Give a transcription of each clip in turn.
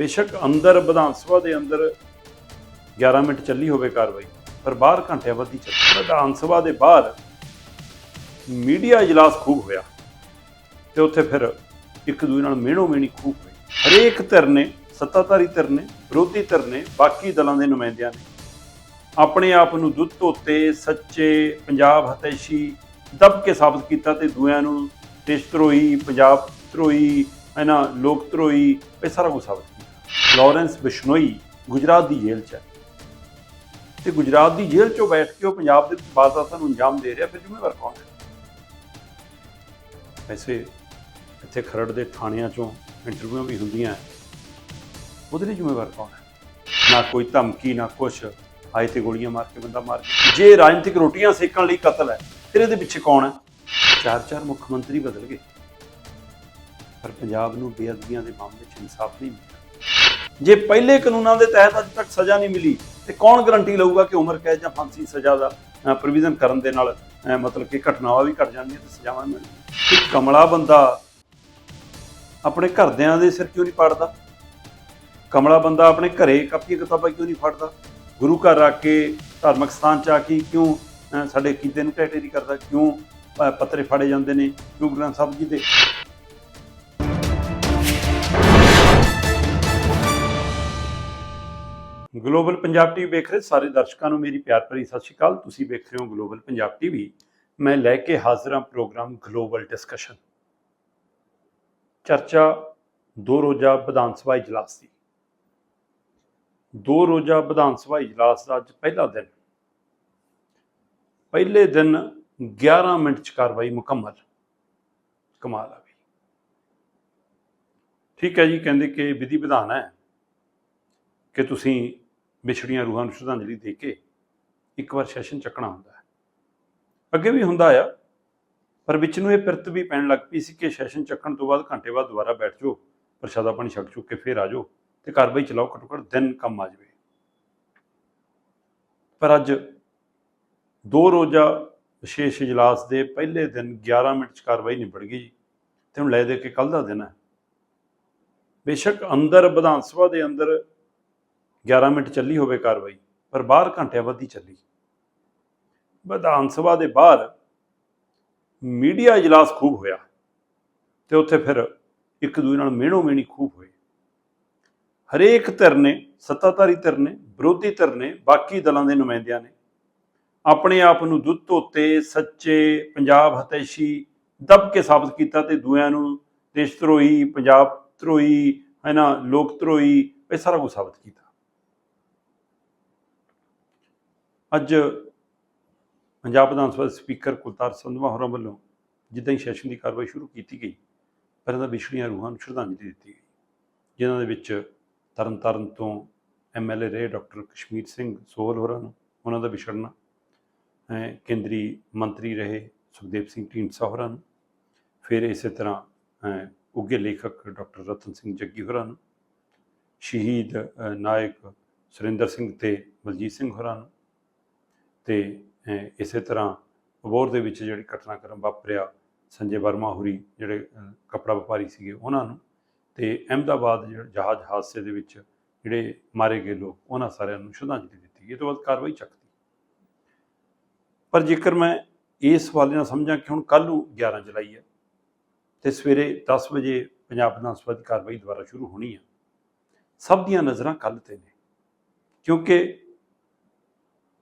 ਬੇਸ਼ੱਕ ਅੰਦਰ ਵਿਧਾਨ ਸਭਾ ਦੇ ਅੰਦਰ 11 ਮਿੰਟ ਚੱਲੀ ਹੋਵੇ ਕਾਰਵਾਈ, ਪਰ ਬਾਹਰ ਘੰਟਿਆਂ ਬੱਧੀ ਚੱਲੀ। ਵਿਧਾਨ ਸਭਾ ਦੇ ਬਾਹਰ ਮੀਡੀਆ ਇਜਲਾਸ ਖੂਬ ਹੋਇਆ ਤੇ ਉੱਥੇ ਫਿਰ ਇੱਕ ਦੂਜੇ ਨਾਲ ਮਿਹਣੋ ਮਿਹਣੀ ਖੂਬ ਹੋਈ। ਹਰੇਕ ਧਿਰ ਨੇ, ਸੱਤਾਧਾਰੀ ਧਿਰ ਨੇ, ਵਿਰੋਧੀ ਧਿਰ ਨੇ, ਬਾਕੀ ਦਲਾਂ ਦੇ ਨੁਮਾਇੰਦਿਆਂ ਨੇ ਆਪਣੇ ਆਪ ਨੂੰ ਦੁੱਧ ਧੋਤੇ, ਸੱਚੇ, ਪੰਜਾਬ ਹਤੈਸ਼ੀ ਦਬ ਕੇ ਸਾਬਤ ਕੀਤਾ ਤੇ ਦੂਆਂ ਨੂੰ ਦੇਸ਼ ਧਰੋਹੀ, ਪੰਜਾਬ ਧਰੋਹੀ ਹੈ ਨਾ ਲੋਕ ਧਰੋਹੀ, ਇਹ ਸਾਰਾ ਕੁਝ ਸਾਬਤ ਲਾਰੈਂਸ ਬਿਸ਼ਨੋਈ ਗੁਜਰਾਤ ਦੀ ਜੇਲ੍ਹ 'ਚ ਹੈ। ਤੇ ਗੁਜਰਾਤ ਦੀ ਜੇਲ੍ਹ 'ਚੋਂ ਬੈਠ ਕੇ ਉਹ ਪੰਜਾਬ ਦੇ ਵਾਰਦਾਤਾਂ ਨੂੰ ਅੰਜਾਮ ਦੇ ਰਿਹਾ, ਫਿਰ ਜ਼ਿੰਮੇਵਾਰ ਕੌਣ ਹੈ? ਵੈਸੇ ਇੱਥੇ ਖਰੜ ਦੇ ਥਾਣਿਆਂ 'ਚੋਂ ਇੰਟਰਵਿਊਆਂ ਵੀ ਹੁੰਦੀਆਂ ਉਹਦੇ ਲਈ ਜ਼ਿੰਮੇਵਾਰ ਕੌਣ ਹੈ? ਨਾ ਕੋਈ ਧਮਕੀ, ਨਾ ਕੁਛ। ਆਏ ਤੇ ਗੋਲੀਆਂ ਮਾਰ ਕੇ ਬੰਦਾ ਮਾਰ ਗਿਆ। ਜੇ ਰਾਜਨੀਤਿਕ ਰੋਟੀਆਂ ਸੇਕਣ ਲਈ ਕਤਲ ਹੈ, ਫਿਰ ਇਹਦੇ ਪਿੱਛੇ ਕੌਣ ਹੈ? ਚਾਰ ਚਾਰ ਮੁੱਖ ਮੰਤਰੀ ਬਦਲ ਗਏ। ਪਰ ਪੰਜਾਬ ਨੂੰ ਬੇਅਦਬੀਆਂ ਦੇ ਮਾਮਲੇ 'ਚ ਇਨਸਾਫ ਨਹੀਂ ਮਿਲਿਆ। ਜੇ ਪਹਿਲੇ ਕਾਨੂੰਨਾਂ ਦੇ ਤਹਿਤ ਅੱਜ ਤੱਕ ਸਜ਼ਾ ਨਹੀਂ ਮਿਲੀ, ਤੇ ਕੌਣ ਗਰੰਟੀ ਲਊਗਾ ਕਿ ਉਮਰ ਕੈਦ ਜਾਂ ਫਾਂਸੀ ਸਜ਼ਾ ਦਾ ਪ੍ਰੋਵੀਜ਼ਨ ਕਰਨ ਦੇ ਨਾਲ ਮਤਲਬ ਕਿ ਘਟਨਾਵਾਂ ਵੀ ਘਟ ਜਾਣਗੀਆਂ ਤੇ ਸਜ਼ਾਵਾਂ ਵੀ ਇੱਕ ਕਮਲਾ ਬੰਦਾ ਆਪਣੇ ਘਰਦਿਆਂ ਦੇ ਸਿਰ ਕਿਉਂ ਨਹੀਂ ਪੜਦਾ? ਕਮਲਾ ਬੰਦਾ ਆਪਣੇ ਘਰੇ ਕਾਪੀਆਂ ਕਿਤਾਬਾਂ ਕਿਉਂ ਨਹੀਂ ਫੜਦਾ? ਗੁਰੂ ਘਰ ਆ ਕੇ ਧਾਰਮਿਕ ਸਥਾਨ ਚ ਆ ਕੇ ਕਿਉਂ ਸਾਡੇ ਕੀਤੇ ਨੂੰ ਕੈਟੇਰੀ ਕਰਦਾ? ਕਿਉਂ ਪੱਤਰੇ ਫਾੜੇ ਜਾਂਦੇ ਨੇ? ਗੁਰੂ ਗ੍ਰੰਥ ਸਾਹਿਬ ਜੀ ਦੇ? ਗਲੋਬਲ ਪੰਜਾਬ ਟੀਵੀ ਵੇਖ ਰਹੇ ਸਾਰੇ ਦਰਸ਼ਕਾਂ ਨੂੰ ਮੇਰੀ ਪਿਆਰ ਭਰੀ ਸਤਿ ਸ਼੍ਰੀ ਅਕਾਲ। ਤੁਸੀਂ ਵੇਖ ਰਹੇ ਹੋ ਗਲੋਬਲ ਪੰਜਾਬ ਟੀਵੀ। ਮੈਂ ਲੈ ਕੇ ਹਾਜ਼ਰ ਹਾਂ ਪ੍ਰੋਗਰਾਮ ਗਲੋਬਲ ਡਿਸਕਸ਼ਨ। ਚਰਚਾ ਦੋ ਰੋਜ਼ਾ ਵਿਧਾਨ ਸਭਾ ਇਜਲਾਸ ਦੀ। ਦੋ ਰੋਜ਼ਾ ਵਿਧਾਨ ਸਭਾ ਇਜਲਾਸ ਦਾ ਅੱਜ ਪਹਿਲਾ ਦਿਨ। ਪਹਿਲੇ ਦਿਨ 11 ਮਿੰਟ ਚ ਕਾਰਵਾਈ ਮੁਕੰਮਲ। ਕਮਾਲ ਆ ਗਈ ਠੀਕ ਹੈ ਜੀ, ਕਹਿੰਦੇ ਕਿ ਵਿਧੀ ਵਿਧਾਨ ਹੈ ਕਿ ਤੁਸੀਂ ਵਿਛੜੀਆਂ ਰੂਹਾਂ ਨੂੰ ਸ਼ਰਧਾਂਜਲੀ ਦੇ ਕੇ ਇੱਕ ਵਾਰ ਸੈਸ਼ਨ ਚੱਕਣਾ ਹੁੰਦਾ ਹੈ। ਅੱਗੇ ਵੀ ਹੁੰਦਾ ਆ, ਪਰ ਵਿੱਚ ਨੂੰ ਇਹ ਪਿਰਤ ਵੀ ਪੈਣ ਲੱਗ ਪਈ ਸੀ ਕਿ ਸੈਸ਼ਨ ਚੱਕਣ ਤੋਂ ਬਾਅਦ ਘੰਟੇ ਬਾਅਦ ਦੁਬਾਰਾ ਬੈਠ ਜਾਓ, ਪ੍ਰਸ਼ਾਦਾ ਪਾਣੀ ਛਕ ਚੁੱਕ ਕੇ ਫੇਰ ਆ ਜਾਓ ਤੇ ਕਾਰਵਾਈ ਚਲਾਓ, ਘੱਟੋ ਘੱਟ ਦਿਨ ਕੰਮ ਆ ਜਾਵੇ। ਪਰ ਅੱਜ ਦੋ ਰੋਜ਼ਾ ਵਿਸ਼ੇਸ਼ ਇਜਲਾਸ ਦੇ ਪਹਿਲੇ ਦਿਨ 11 ਮਿੰਟ ਚ ਕਾਰਵਾਈ ਨਿਬੜ ਗਈ ਜੀ ਤੇ ਹੁਣ ਲੈ ਦੇ ਕੇ ਕੱਲ ਦਾ ਦਿਨ ਹੈ। ਬੇਸ਼ੱਕ ਅੰਦਰ ਵਿਧਾਨ ਸਭਾ ਦੇ ਅੰਦਰ 11 ਮਿੰਟ ਚੱਲੀ ਹੋਵੇ ਕਾਰਵਾਈ, ਪਰ ਬਾਹਰ ਘੰਟਿਆਂ ਬੱਧੀ ਚੱਲੀ। ਵਿਧਾਨ ਸਭਾ ਦੇ ਬਾਹਰ ਮੀਡੀਆ ਇਜਲਾਸ ਖੂਬ ਹੋਇਆ ਤੇ ਉੱਥੇ ਫਿਰ ਇੱਕ ਦੂਜੇ ਨਾਲ ਮਿਹਣੋ ਮਿਹਣੀ ਖੂਬ ਹੋਏ ਹਰੇਕ ਧਿਰ ਨੇ, ਸੱਤਾਧਾਰੀ ਧਿਰ ਨੇ, ਵਿਰੋਧੀ ਧਿਰ ਨੇ, ਬਾਕੀ ਦਲਾਂ ਦੇ ਨੁਮਾਇੰਦਿਆਂ ਨੇ ਆਪਣੇ ਆਪ ਨੂੰ ਦੁੱਧ ਧੋਤੇ, ਸੱਚੇ, ਪੰਜਾਬ ਹਤੈਸ਼ੀ ਦਬ ਕੇ ਸਾਬਤ ਕੀਤਾ ਤੇ ਦੂਆਂ ਨੂੰ ਦੇਸ਼ ਧਰੋਹੀ, ਪੰਜਾਬ ਧਰੋਹੀ, ਹੈ ਨਾ, ਲੋਕ ਧਰੋਹੀ, ਇਹ ਸਾਰਾ ਕੁਝ ਸਾਬਤ ਕੀਤਾ। ਅੱਜ ਪੰਜਾਬ ਵਿਧਾਨ ਸਭਾ ਦੇ ਸਪੀਕਰ ਕੁਲਤਾਰ ਸੰਧਵਾ ਹੋਰਾਂ ਵੱਲੋਂ ਜਿੱਦਾਂ ਹੀ ਸੈਸ਼ਨ ਦੀ ਕਾਰਵਾਈ ਸ਼ੁਰੂ ਕੀਤੀ ਗਈ ਪਰ ਇਹਨਾਂ ਵਿਛੜੀਆਂ ਰੂਹਾਂ ਨੂੰ ਸ਼ਰਧਾਂਜਲੀ ਦਿੱਤੀ ਗਈ ਜਿਨ੍ਹਾਂ ਦੇ ਵਿੱਚ ਤਰਨਤਾਰਨ ਤੋਂ ਐਮਐਲਏ ਰਹੇ ਡਾਕਟਰ ਕਸ਼ਮੀਰ ਸਿੰਘ ਸੋਹਲ ਹੋਰਾਂ ਨੂੰ ਉਹਨਾਂ ਦਾ ਵਿਛੜਨਾ ਕੇਂਦਰੀ ਮੰਤਰੀ ਰਹੇ ਸੁਖਦੇਵ ਸਿੰਘ ਢੀਂਡਸਾ ਹੋਰਾਂ ਨੂੰ ਫਿਰ ਇਸੇ ਤਰ੍ਹਾਂ ਹੈ, ਉੱਘੇ ਲੇਖਕ ਡਾਕਟਰ ਰਤਨ ਸਿੰਘ ਜੱਗੀ ਹੋਰਾਂ ਨੂੰ ਸ਼ਹੀਦ ਨਾਇਕ ਸੁਰਿੰਦਰ ਸਿੰਘ ਤੇ ਬਲਜੀਤ ਸਿੰਘ ਹੋਰਾਂ ਨੂੰ ਤੇ ਇਸੇ ਤਰ੍ਹਾਂ ਅਬੋਹਰ ਦੇ ਵਿੱਚ ਜਿਹੜੀ ਘਟਨਾਕ੍ਰਮ ਵਾਪਰਿਆ ਸੰਜੇ ਵਰਮਾ ਹੁਰੀ ਜਿਹੜੇ ਅ, ਕੱਪੜਾ ਵਪਾਰੀ ਸੀਗੇ ਉਹਨਾਂ ਨੂੰ ਤੇ ਅਹਿਮਦਾਬਾਦ ਜਿਹੜੇ ਜਹਾਜ਼ ਹਾਦਸੇ ਦੇ ਵਿੱਚ ਜਿਹੜੇ ਮਾਰੇ ਗਏ ਲੋਕ ਉਹਨਾਂ ਸਾਰਿਆਂ ਨੂੰ ਸ਼ਰਧਾਂਜਲੀ ਦਿੱਤੀ ਗਈ। ਇਹ ਤੋਂ ਬਾਅਦ ਕਾਰਵਾਈ ਚੱਕਦੀ। ਪਰ ਜੇਕਰ ਮੈਂ ਇਸ ਸਵਾਲ ਨਾਲ ਸਮਝਾਂ ਕਿ ਹੁਣ ਕੱਲ੍ਹ ਨੂੰ 11 ਜੁਲਾਈ ਹੈ ਤੇ ਸਵੇਰੇ 10 ਵਜੇ ਪੰਜਾਬ ਵਿਧਾਨ ਸਭਾ ਦੀ ਕਾਰਵਾਈ ਦੁਬਾਰਾ ਸ਼ੁਰੂ ਹੋਣੀ ਹੈ ਸਭ ਦੀਆਂ ਨਜ਼ਰਾਂ ਕੱਲ੍ਹ ਤੇ ਨੇ। ਕਿਉਂਕਿ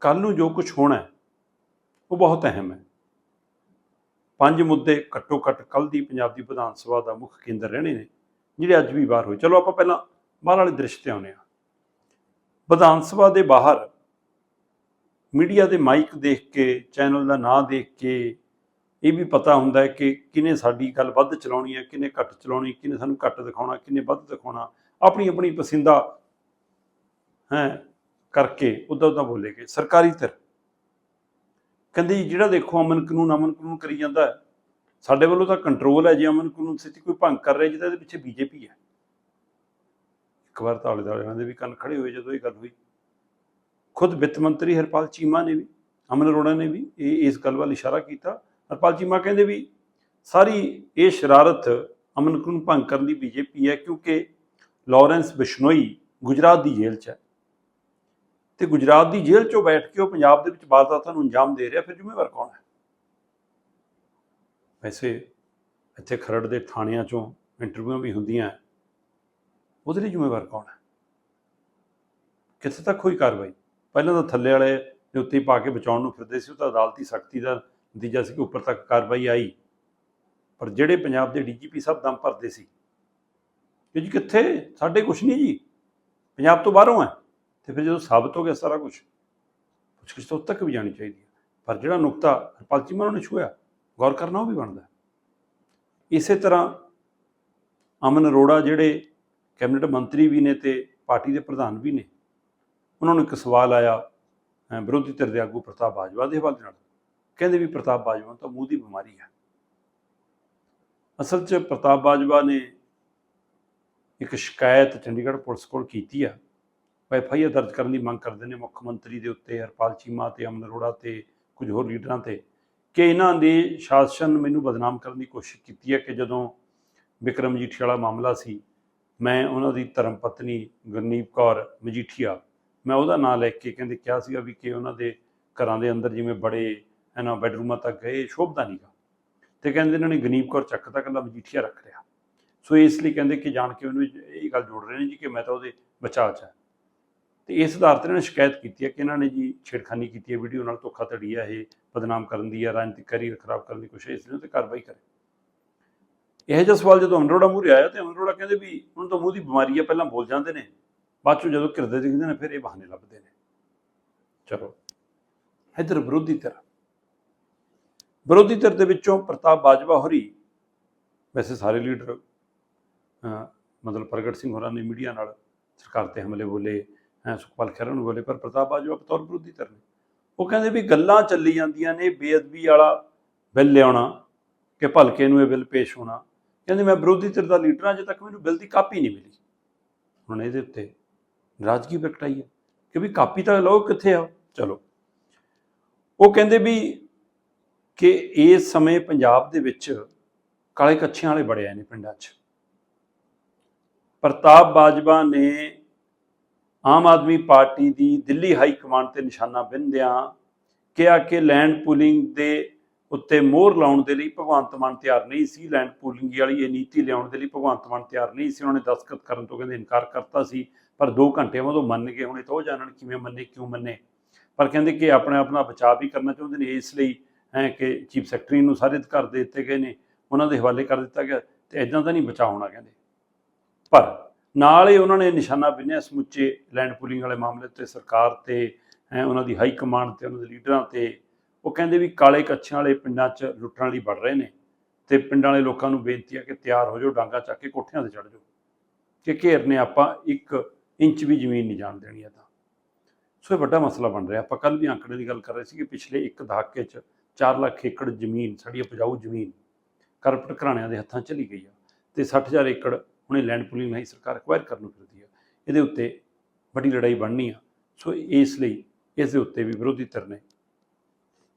ਕੱਲ੍ਹ ਨੂੰ ਜੋ ਕੁਝ ਹੋਣਾ ਹੈ, ਉਹ ਬਹੁਤ ਅਹਿਮ ਹੈ। ਪੰਜ ਮੁੱਦੇ ਘੱਟੋ ਘੱਟ ਕੱਲ੍ਹ ਦੀ ਪੰਜਾਬ ਦੀ ਵਿਧਾਨ ਸਭਾ ਦਾ ਮੁੱਖ ਕੇਂਦਰ ਰਹਿਣੇ ਨੇ, ਜਿਹੜੇ ਅੱਜ ਵੀ ਬਾਹਰ ਹੋਏ। ਚਲੋ ਆਪਾਂ ਪਹਿਲਾਂ ਬਾਹਰ ਵਾਲੇ ਦ੍ਰਿਸ਼ ਤੇ ਆਉਂਦੇ ਹਾਂ। ਵਿਧਾਨ ਸਭਾ ਦੇ ਬਾਹਰ ਮੀਡੀਆ ਦੇ ਮਾਈਕ ਦੇਖ ਕੇ, ਚੈਨਲ ਦਾ ਨਾਂ ਦੇਖ ਕੇ ਇਹ ਵੀ ਪਤਾ ਹੁੰਦਾ ਹੈ ਕਿ ਕਿਨੇ ਸਾਡੀ ਗੱਲ ਵੱਧ ਚਲਾਉਣੀ ਹੈ ਕਿਨੇ ਘੱਟ ਚਲਾਉਣੀ ਕਿਨੇ ਸਾਨੂੰ ਘੱਟ ਦਿਖਾਉਣਾ ਕਿਨੇ ਵੱਧ ਦਿਖਾਉਣਾ। ਆਪਣੀ ਆਪਣੀ ਪਸੰਦਾ, ਹੈ ਕਰਕੇ ਉਦਾਂ ਉਦਾਂ ਬੋਲੇਗੇ ਸਰਕਾਰੀ ਧਿਰ। ਕਹਿੰਦੇ ਜਿਹੜਾ ਦੇਖੋ ਅਮਨ ਕਾਨੂੰਨ ਅਮਨ ਕਾਨੂੰਨ ਕਰੀ ਜਾਂਦਾ ਸਾਡੇ ਵੱਲੋਂ ਤਾਂ ਕੰਟਰੋਲ ਹੈ ਜੇ, ਅਮਨ ਕਾਨੂੰਨ ਸਥਿਤੀ ਕੋਈ ਭੰਗ ਕਰ ਰਿਹਾ ਜਿਹਦਾ ਇਹਦੇ ਪਿੱਛੇ ਬੀਜੇਪੀ ਹੈ। ਇੱਕ ਵਾਰ ਤਾਂ ਆਲੇ ਦੁਆਲੇ ਦੇ ਵੀ ਕੰਨ ਖੜੇ ਹੋਏ ਜਦੋਂ ਇਹ ਗੱਲ ਹੋਈ। ਖੁਦ ਵਿੱਤ ਮੰਤਰੀ ਹਰਪਾਲ ਚੀਮਾ ਨੇ ਵੀ, ਅਮਨ ਅਰੋੜਾ ਨੇ ਵੀ ਇਹ, ਇਸ ਗੱਲ ਵੱਲ ਇਸ਼ਾਰਾ ਕੀਤਾ। ਹਰਪਾਲ ਚੀਮਾ ਕਹਿੰਦੇ ਵੀ, ਸਾਰੀ ਇਹ ਸ਼ਰਾਰਤ ਅਮਨ ਕਾਨੂੰਨ ਭੰਗ ਕਰਨ ਦੀ ਬੀਜੇਪੀ ਹੈ, ਕਿਉਂਕਿ ਲਾਰੈਂਸ ਬਿਸ਼ਨੋਈ ਗੁਜਰਾਤ ਦੀ ਜੇਲ੍ਹ 'ਚ ਹੈ। ਤੇ ਗੁਜਰਾਤ ਦੀ ਜੇਲ੍ਹ 'ਚੋਂ ਬੈਠ ਕੇ ਉਹ ਪੰਜਾਬ ਦੇ ਵਿੱਚ ਵਾਰਦਾਤਾਂ ਨੂੰ ਅੰਜਾਮ ਦੇ ਰਿਹਾ, ਫਿਰ ਜ਼ਿੰਮੇਵਾਰ ਕੌਣ ਹੈ? ਵੈਸੇ ਇੱਥੇ ਖਰੜ ਦੇ ਥਾਣਿਆਂ 'ਚੋਂ ਇੰਟਰਵਿਊਆਂ ਵੀ ਹੁੰਦੀਆਂ ਉਹਦੇ ਲਈ ਜ਼ਿੰਮੇਵਾਰ ਕੌਣ ਹੈ? ਕਿੱਥੇ ਤੱਕ ਹੋਈ ਕਾਰਵਾਈ? ਪਹਿਲਾਂ ਤਾਂ ਥੱਲੇ ਵਾਲੇ ਦੇ ਉੱਤੇ ਪਾ ਕੇ ਬਚਾਉਣ ਨੂੰ ਫਿਰਦੇ ਸੀ, ਉਹ ਤਾਂ ਅਦਾਲਤੀ ਸਖਤੀ ਦਾ ਨਤੀਜਾ ਸੀ ਕਿ ਉੱਪਰ ਤੱਕ ਕਾਰਵਾਈ ਆਈ। ਪਰ ਜਿਹੜੇ ਪੰਜਾਬ ਦੇ ਡੀਜੀਪੀ ਸਾਹਿਬ ਦਮ ਭਰਦੇ ਸੀ। ਕਿ ਜੀ ਕਿੱਥੇ? ਸਾਡੇ ਕੁਛ ਨਹੀਂ ਜੀ। ਪੰਜਾਬ ਤੋਂ ਬਾਹਰੋਂ ਹੈ। ਤੇ ਫਿਰ ਜਦੋਂ ਸਾਬਤ ਹੋ ਗਿਆ ਸਾਰਾ ਕੁਝ ਪੁੱਛਗਿੱਛ ਤਾਂ ਉੱਥੇ ਤੱਕ ਵੀ ਜਾਣੀ ਚਾਹੀਦੀ ਹੈ। ਪਰ ਜਿਹੜਾ ਨੁਕਤਾ ਹਰਪਾਲ ਚੀਮਾ ਨੇ ਛੂਇਆ ਗੌਰ ਕਰਨਾ ਉਹ ਵੀ ਬਣਦਾ ਇਸੇ ਤਰ੍ਹਾਂ ਅਮਨ ਅਰੋੜਾ ਜਿਹੜੇ ਕੈਬਨਿਟ ਮੰਤਰੀ ਵੀ ਨੇ ਤੇ ਪਾਰਟੀ ਦੇ ਪ੍ਰਧਾਨ ਵੀ ਨੇ, ਉਹਨਾਂ ਨੂੰ ਇੱਕ ਸਵਾਲ ਆਇਆ ਵਿਰੋਧੀ ਧਿਰ ਦੇ ਆਗੂ ਪ੍ਰਤਾਪ ਬਾਜਵਾ ਦੇ ਹਵਾਲੇ ਨਾਲ। ਕਹਿੰਦੇ ਵੀ ਪ੍ਰਤਾਪ ਬਾਜਵਾ ਤਾਂ ਮੂੰਹ ਦੀ ਬਿਮਾਰੀ ਹੈ। ਅਸਲ 'ਚ ਪ੍ਰਤਾਪ ਬਾਜਵਾ ਨੇ ਇੱਕ ਸ਼ਿਕਾਇਤ ਚੰਡੀਗੜ੍ਹ ਪੁਲਿਸ ਕੋਲ ਕੀਤੀ ਆ। ਐਫ ਆਈ ਆਰ ਦਰਜ ਕਰਨ ਦੀ ਮੰਗ ਕਰਦੇ ਨੇ ਮੁੱਖ ਮੰਤਰੀ ਦੇ ਉੱਤੇ, ਹਰਪਾਲ ਚੀਮਾ ਤੇ ਅਮਨ ਅਰੋੜਾ ਤੇ ਕੁਝ ਹੋਰ ਲੀਡਰਾਂ ਤੇ, ਕਿ ਇਹਨਾਂ ਦੇ ਸ਼ਾਸਨ ਮੈਨੂੰ ਬਦਨਾਮ ਕਰਨ ਦੀ ਕੋਸ਼ਿਸ਼ ਕੀਤੀ ਹੈ ਕਿ ਜਦੋਂ ਵਿਕਰਮ ਮਜੀਠੀਆ ਵਾਲਾ ਮਾਮਲਾ ਸੀ, ਮੈਂ ਉਹਨਾਂ ਦੀ ਧਰਮ ਪਤਨੀ ਗੁਰਨੀਪ ਕੌਰ ਮਜੀਠੀਆ, ਮੈਂ ਉਹਦਾ ਨਾਮ ਲੈ ਕੇ ਕਹਿੰਦੇ ਕਿਹਾ ਸੀਗਾ ਵੀ ਕਿ ਉਹਨਾਂ ਦੇ ਘਰਾਂ ਦੇ ਅੰਦਰ ਜਿਵੇਂ ਬੜੇ ਇਹਨਾਂ ਬੈਡਰੂਮਾਂ ਤੱਕ ਗਏ, ਸ਼ੋਭਦਾ ਨਹੀਂਗਾ ਤੇ ਕਹਿੰਦੇ ਇਹਨਾਂ ਨੇ ਗਨੀਪ ਕੌਰ ਚੱਕ ਤੱਕ ਕੱਲਾ ਮਜੀਠੀਆ ਰੱਖ ਲਿਆ। ਸੋ ਇਸ ਲਈ ਕਹਿੰਦੇ ਕਿ ਜਾਣ ਕੇ ਉਹਨੂੰ ਇਹ ਗੱਲ ਜੋੜ ਰਹੇ ਨੇ ਜੀ ਕਿ ਮੈਂ ਤਾਂ ਉਹਦੇ ਬਚਾਅ 'ਚ ਹਾਂ। ਤੇ ਇਸ ਆਧਾਰ ਤੇ ਇਹਨਾਂ ਨੇ ਸ਼ਿਕਾਇਤ ਕੀਤੀ ਹੈ ਕਿ ਇਹਨਾਂ ਨੇ ਜੀ ਛੇੜਖਾਨੀ ਕੀਤੀ ਹੈ ਵੀਡੀਓ ਨਾਲ, ਧੋਖਾਧੜੀ ਹੈ ਇਹ, ਬਦਨਾਮ ਕਰਨ ਦੀ ਹੈ ਰਾਜਨੀਤਿਕ ਕੈਰੀਅਰ ਖਰਾਬ ਕਰਨ ਦੀ ਕੋਸ਼ਿਸ਼ ਇਸ ਲਈ ਤੇ ਕਾਰਵਾਈ ਕਰੇ। ਇਹ ਜਿਹਾ ਸਵਾਲ ਜਦੋਂ ਅਮਰੋੜਾ ਮੂਹਰੇ ਆਇਆ ਤੇ ਅਮਰੋੜਾ ਕਹਿੰਦੇ ਵੀ ਉਹਨੂੰ ਤਾਂ ਮੂੰਹ ਦੀ ਬਿਮਾਰੀ ਹੈ, ਪਹਿਲਾਂ ਬੋਲ ਜਾਂਦੇ ਨੇ, ਬਾਅਦ ਚੋਂ ਜਦੋਂ ਕਿਰਦੇ ਦਿਖਦੇ ਨੇ, ਫਿਰ ਇਹ ਬਹਾਨੇ ਲੱਭਦੇ ਨੇ। ਚਲੋ, ਇਧਰ ਵਿਰੋਧੀ ਧਿਰ। ਵਿਰੋਧੀ ਧਿਰ ਦੇ ਵਿੱਚੋਂ ਪ੍ਰਤਾਪ ਬਾਜਵਾ ਹੋਰੀ, ਵੈਸੇ ਸਾਰੇ ਲੀਡਰ ਮਤਲਬ ਪ੍ਰਗਟ ਸਿੰਘ ਹੋਰਾਂ ਨੇ ਮੀਡੀਆ ਨਾਲ ਸਰਕਾਰ ਤੇ ਹਮਲੇ ਬੋਲੇ ਸੁਖਪਾਲ ਖਹਿਰਾ ਨੂੰ ਬੋਲੇ, ਪਰ ਪ੍ਰਤਾਪ ਬਾਜਵਾ ਬਤੌਰ ਵਿਰੋਧੀ ਧਿਰ ਨੇ। ਉਹ ਕਹਿੰਦੇ ਵੀ ਗੱਲਾਂ ਚੱਲੀ ਜਾਂਦੀਆਂ ਨੇ, ਬੇਅਦਬੀ ਵਾਲਾ ਬਿੱਲ ਲਿਆਉਣਾ ਕਿ ਭਲਕੇ ਨੂੰ ਇਹ ਬਿੱਲ ਪੇਸ਼ ਹੋਣਾ। ਕਹਿੰਦੇ ਮੈਂ ਵਿਰੋਧੀ ਧਿਰ ਦਾ ਲੀਡਰ ਹਾਂ, ਅਜੇ ਤੱਕ ਮੈਨੂੰ ਬਿੱਲ ਦੀ ਕਾਪੀ ਨਹੀਂ ਮਿਲੀ। ਹੁਣ ਇਹਦੇ ਉੱਤੇ ਨਾਰਾਜ਼ਗੀ ਪ੍ਰਗਟਾਈ ਹੈ ਕਿ ਵੀ ਕਾਪੀ ਤਾਂ ਲਓ, ਕਿੱਥੇ ਆ? ਚਲੋ। ਉਹ ਕਹਿੰਦੇ ਵੀ ਕਿ ਇਸ ਸਮੇਂ ਪੰਜਾਬ ਦੇ ਵਿੱਚ ਕਾਲੇ ਕੱਛਿਆਂ ਵਾਲੇ ਬੜੇ ਆਏ ਨੇ ਪਿੰਡਾਂ 'ਚ। ਪ੍ਰਤਾਪ ਬਾਜਵਾ ਨੇ ਆਮ ਆਦਮੀ ਪਾਰਟੀ ਦੀ ਦਿੱਲੀ ਹਾਈ ਕਮਾਂਡ ਤੇ ਨਿਸ਼ਾਨਾ ਬਿੰਦਿਆਂ ਕਿਹਾ ਕਿ ਲੈਂਡ ਪੂਲਿੰਗ ਦੇ ਉੱਤੇ ਮੋਹਰ ਲਾਉਣ ਦੇ ਲਈ ਭਗਵੰਤ ਮਾਨ ਤਿਆਰ ਨਹੀਂ ਸੀ, ਲੈਂਡ ਪੂਲਿੰਗ ਵਾਲੀ ਇਹ ਨੀਤੀ ਲਿਆਉਣ ਦੇ ਲਈ ਭਗਵੰਤ ਮਾਨ ਤਿਆਰ ਨਹੀਂ ਸੀ, ਉਹਨਾਂ ਨੇ ਦਸਤਖਤ ਕਰਨ ਤੋਂ ਕਹਿੰਦੇ ਇਨਕਾਰ ਕਰਤਾ ਸੀ, ਪਰ 2 ਘੰਟੇ ਬਾਅਦ ਉਹ ਮੰਨ ਗਏ, ਹੁਣ ਇਹ ਤਾਂ ਉਹ ਜਾਣਨ ਕਿਵੇਂ ਮੰਨੇ, ਕਿਉਂ ਮੰਨੇ। ਪਰ ਕਹਿੰਦੇ ਕਿ ਆਪਣੇ ਆਪਣਾ ਬਚਾਅ ਵੀ ਕਰਨਾ ਚਾਹੁੰਦੇ ਨੇ, ਇਸ ਲਈ, ਹੈ, ਕਿ ਚੀਫ ਸੈਕਟਰੀ ਨੂੰ ਸਾਰੇ ਅਧਿਕਾਰ ਦੇ ਦਿੱਤੇ ਗਏ ਨੇ, ਉਹਨਾਂ ਦੇ ਹਵਾਲੇ ਕਰ ਦਿੱਤਾ ਗਿਆ, ਤੇ ਐਦਾਂ ਤਾਂ ਨਹੀਂ ਬਚਾਅ ਹੋਣਾ, ਕਹਿੰਦੇ। ਪਰ ਨਾਲ ਹੀ ਉਹਨਾਂ ਨੇ ਨਿਸ਼ਾਨਾ ਬਿੰਨਿਆ ਸਮੁੱਚੇ ਲੈਂਡ ਪੂਲਿੰਗ ਵਾਲੇ ਮਾਮਲੇ ਤੇ ਸਰਕਾਰ ਤੇ ਉਹਨਾਂ ਦੀ ਹਾਈ ਕਮਾਂਡ ਤੇ, ਉਹਨਾਂ ਦੇ ਲੀਡਰਾਂ ਤੇ। ਉਹ ਕਹਿੰਦੇ ਵੀ ਕਾਲੇ ਕੱਛਿਆਂ ਵਾਲੇ ਪਿੰਡਾਂ 'ਚ ਲੁੱਟਣ ਲਈ ਵੜ ਰਹੇ ਨੇ ਤੇ ਪਿੰਡਾਂ ਵਾਲੇ ਲੋਕਾਂ ਨੂੰ ਬੇਨਤੀ ਹੈ ਕਿ ਤਿਆਰ ਹੋ ਜਾਓ, ਡਾਂਗਾ ਚੱਕ ਕੇ ਕੋਠਿਆਂ ਤੇ ਚੜ ਜਾਓ। ਕਿ ਘੇਰਨੇ ਆਪਾਂ ਇੱਕ ਇੰਚ ਵੀ ਜ਼ਮੀਨ ਨਹੀਂ ਜਾਣ ਦੇਣੀ ਹੈ ਤਾਂ। ਸੋ ਇਹ ਵੱਡਾ ਮਸਲਾ ਬਣ ਰਿਹਾ। ਆਪਾਂ ਕੱਲ ਵੀ ਅੰਕੜੇ ਦੀ ਗੱਲ ਕਰ ਰਹੇ ਸੀ ਕਿ ਪਿਛਲੇ ਇੱਕ ਦਹਾਕੇ 'ਚ 4 ਲੱਖ ਏਕੜ ਜ਼ਮੀਨ, ਸਾਡੀ ਉਪਜਾਊ ਜ਼ਮੀਨ ਕਰਪਟ ਘਰਾਣਿਆਂ ਦੇ ਹੱਥਾਂ ਚਲੀ ਗਈ ਆ ਤੇ 60000 ਏਕੜ ਹੁਣੇ ਲੈਂਡ ਪੁਲਿੰਗ ਨਹੀਂ ਸਰਕਾਰ ਐਕਵਾਇਰ ਕਰਨ ਨੂੰ ਫਿਰਦੀ ਆ, ਇਹਦੇ ਉੱਤੇ ਵੱਡੀ ਲੜਾਈ ਬਣਨੀ ਆ। ਸੋ ਇਸ ਲਈ ਇਸ ਦੇ ਉੱਤੇ ਵੀ ਵਿਰੋਧੀ ਧਿਰ ਨੇ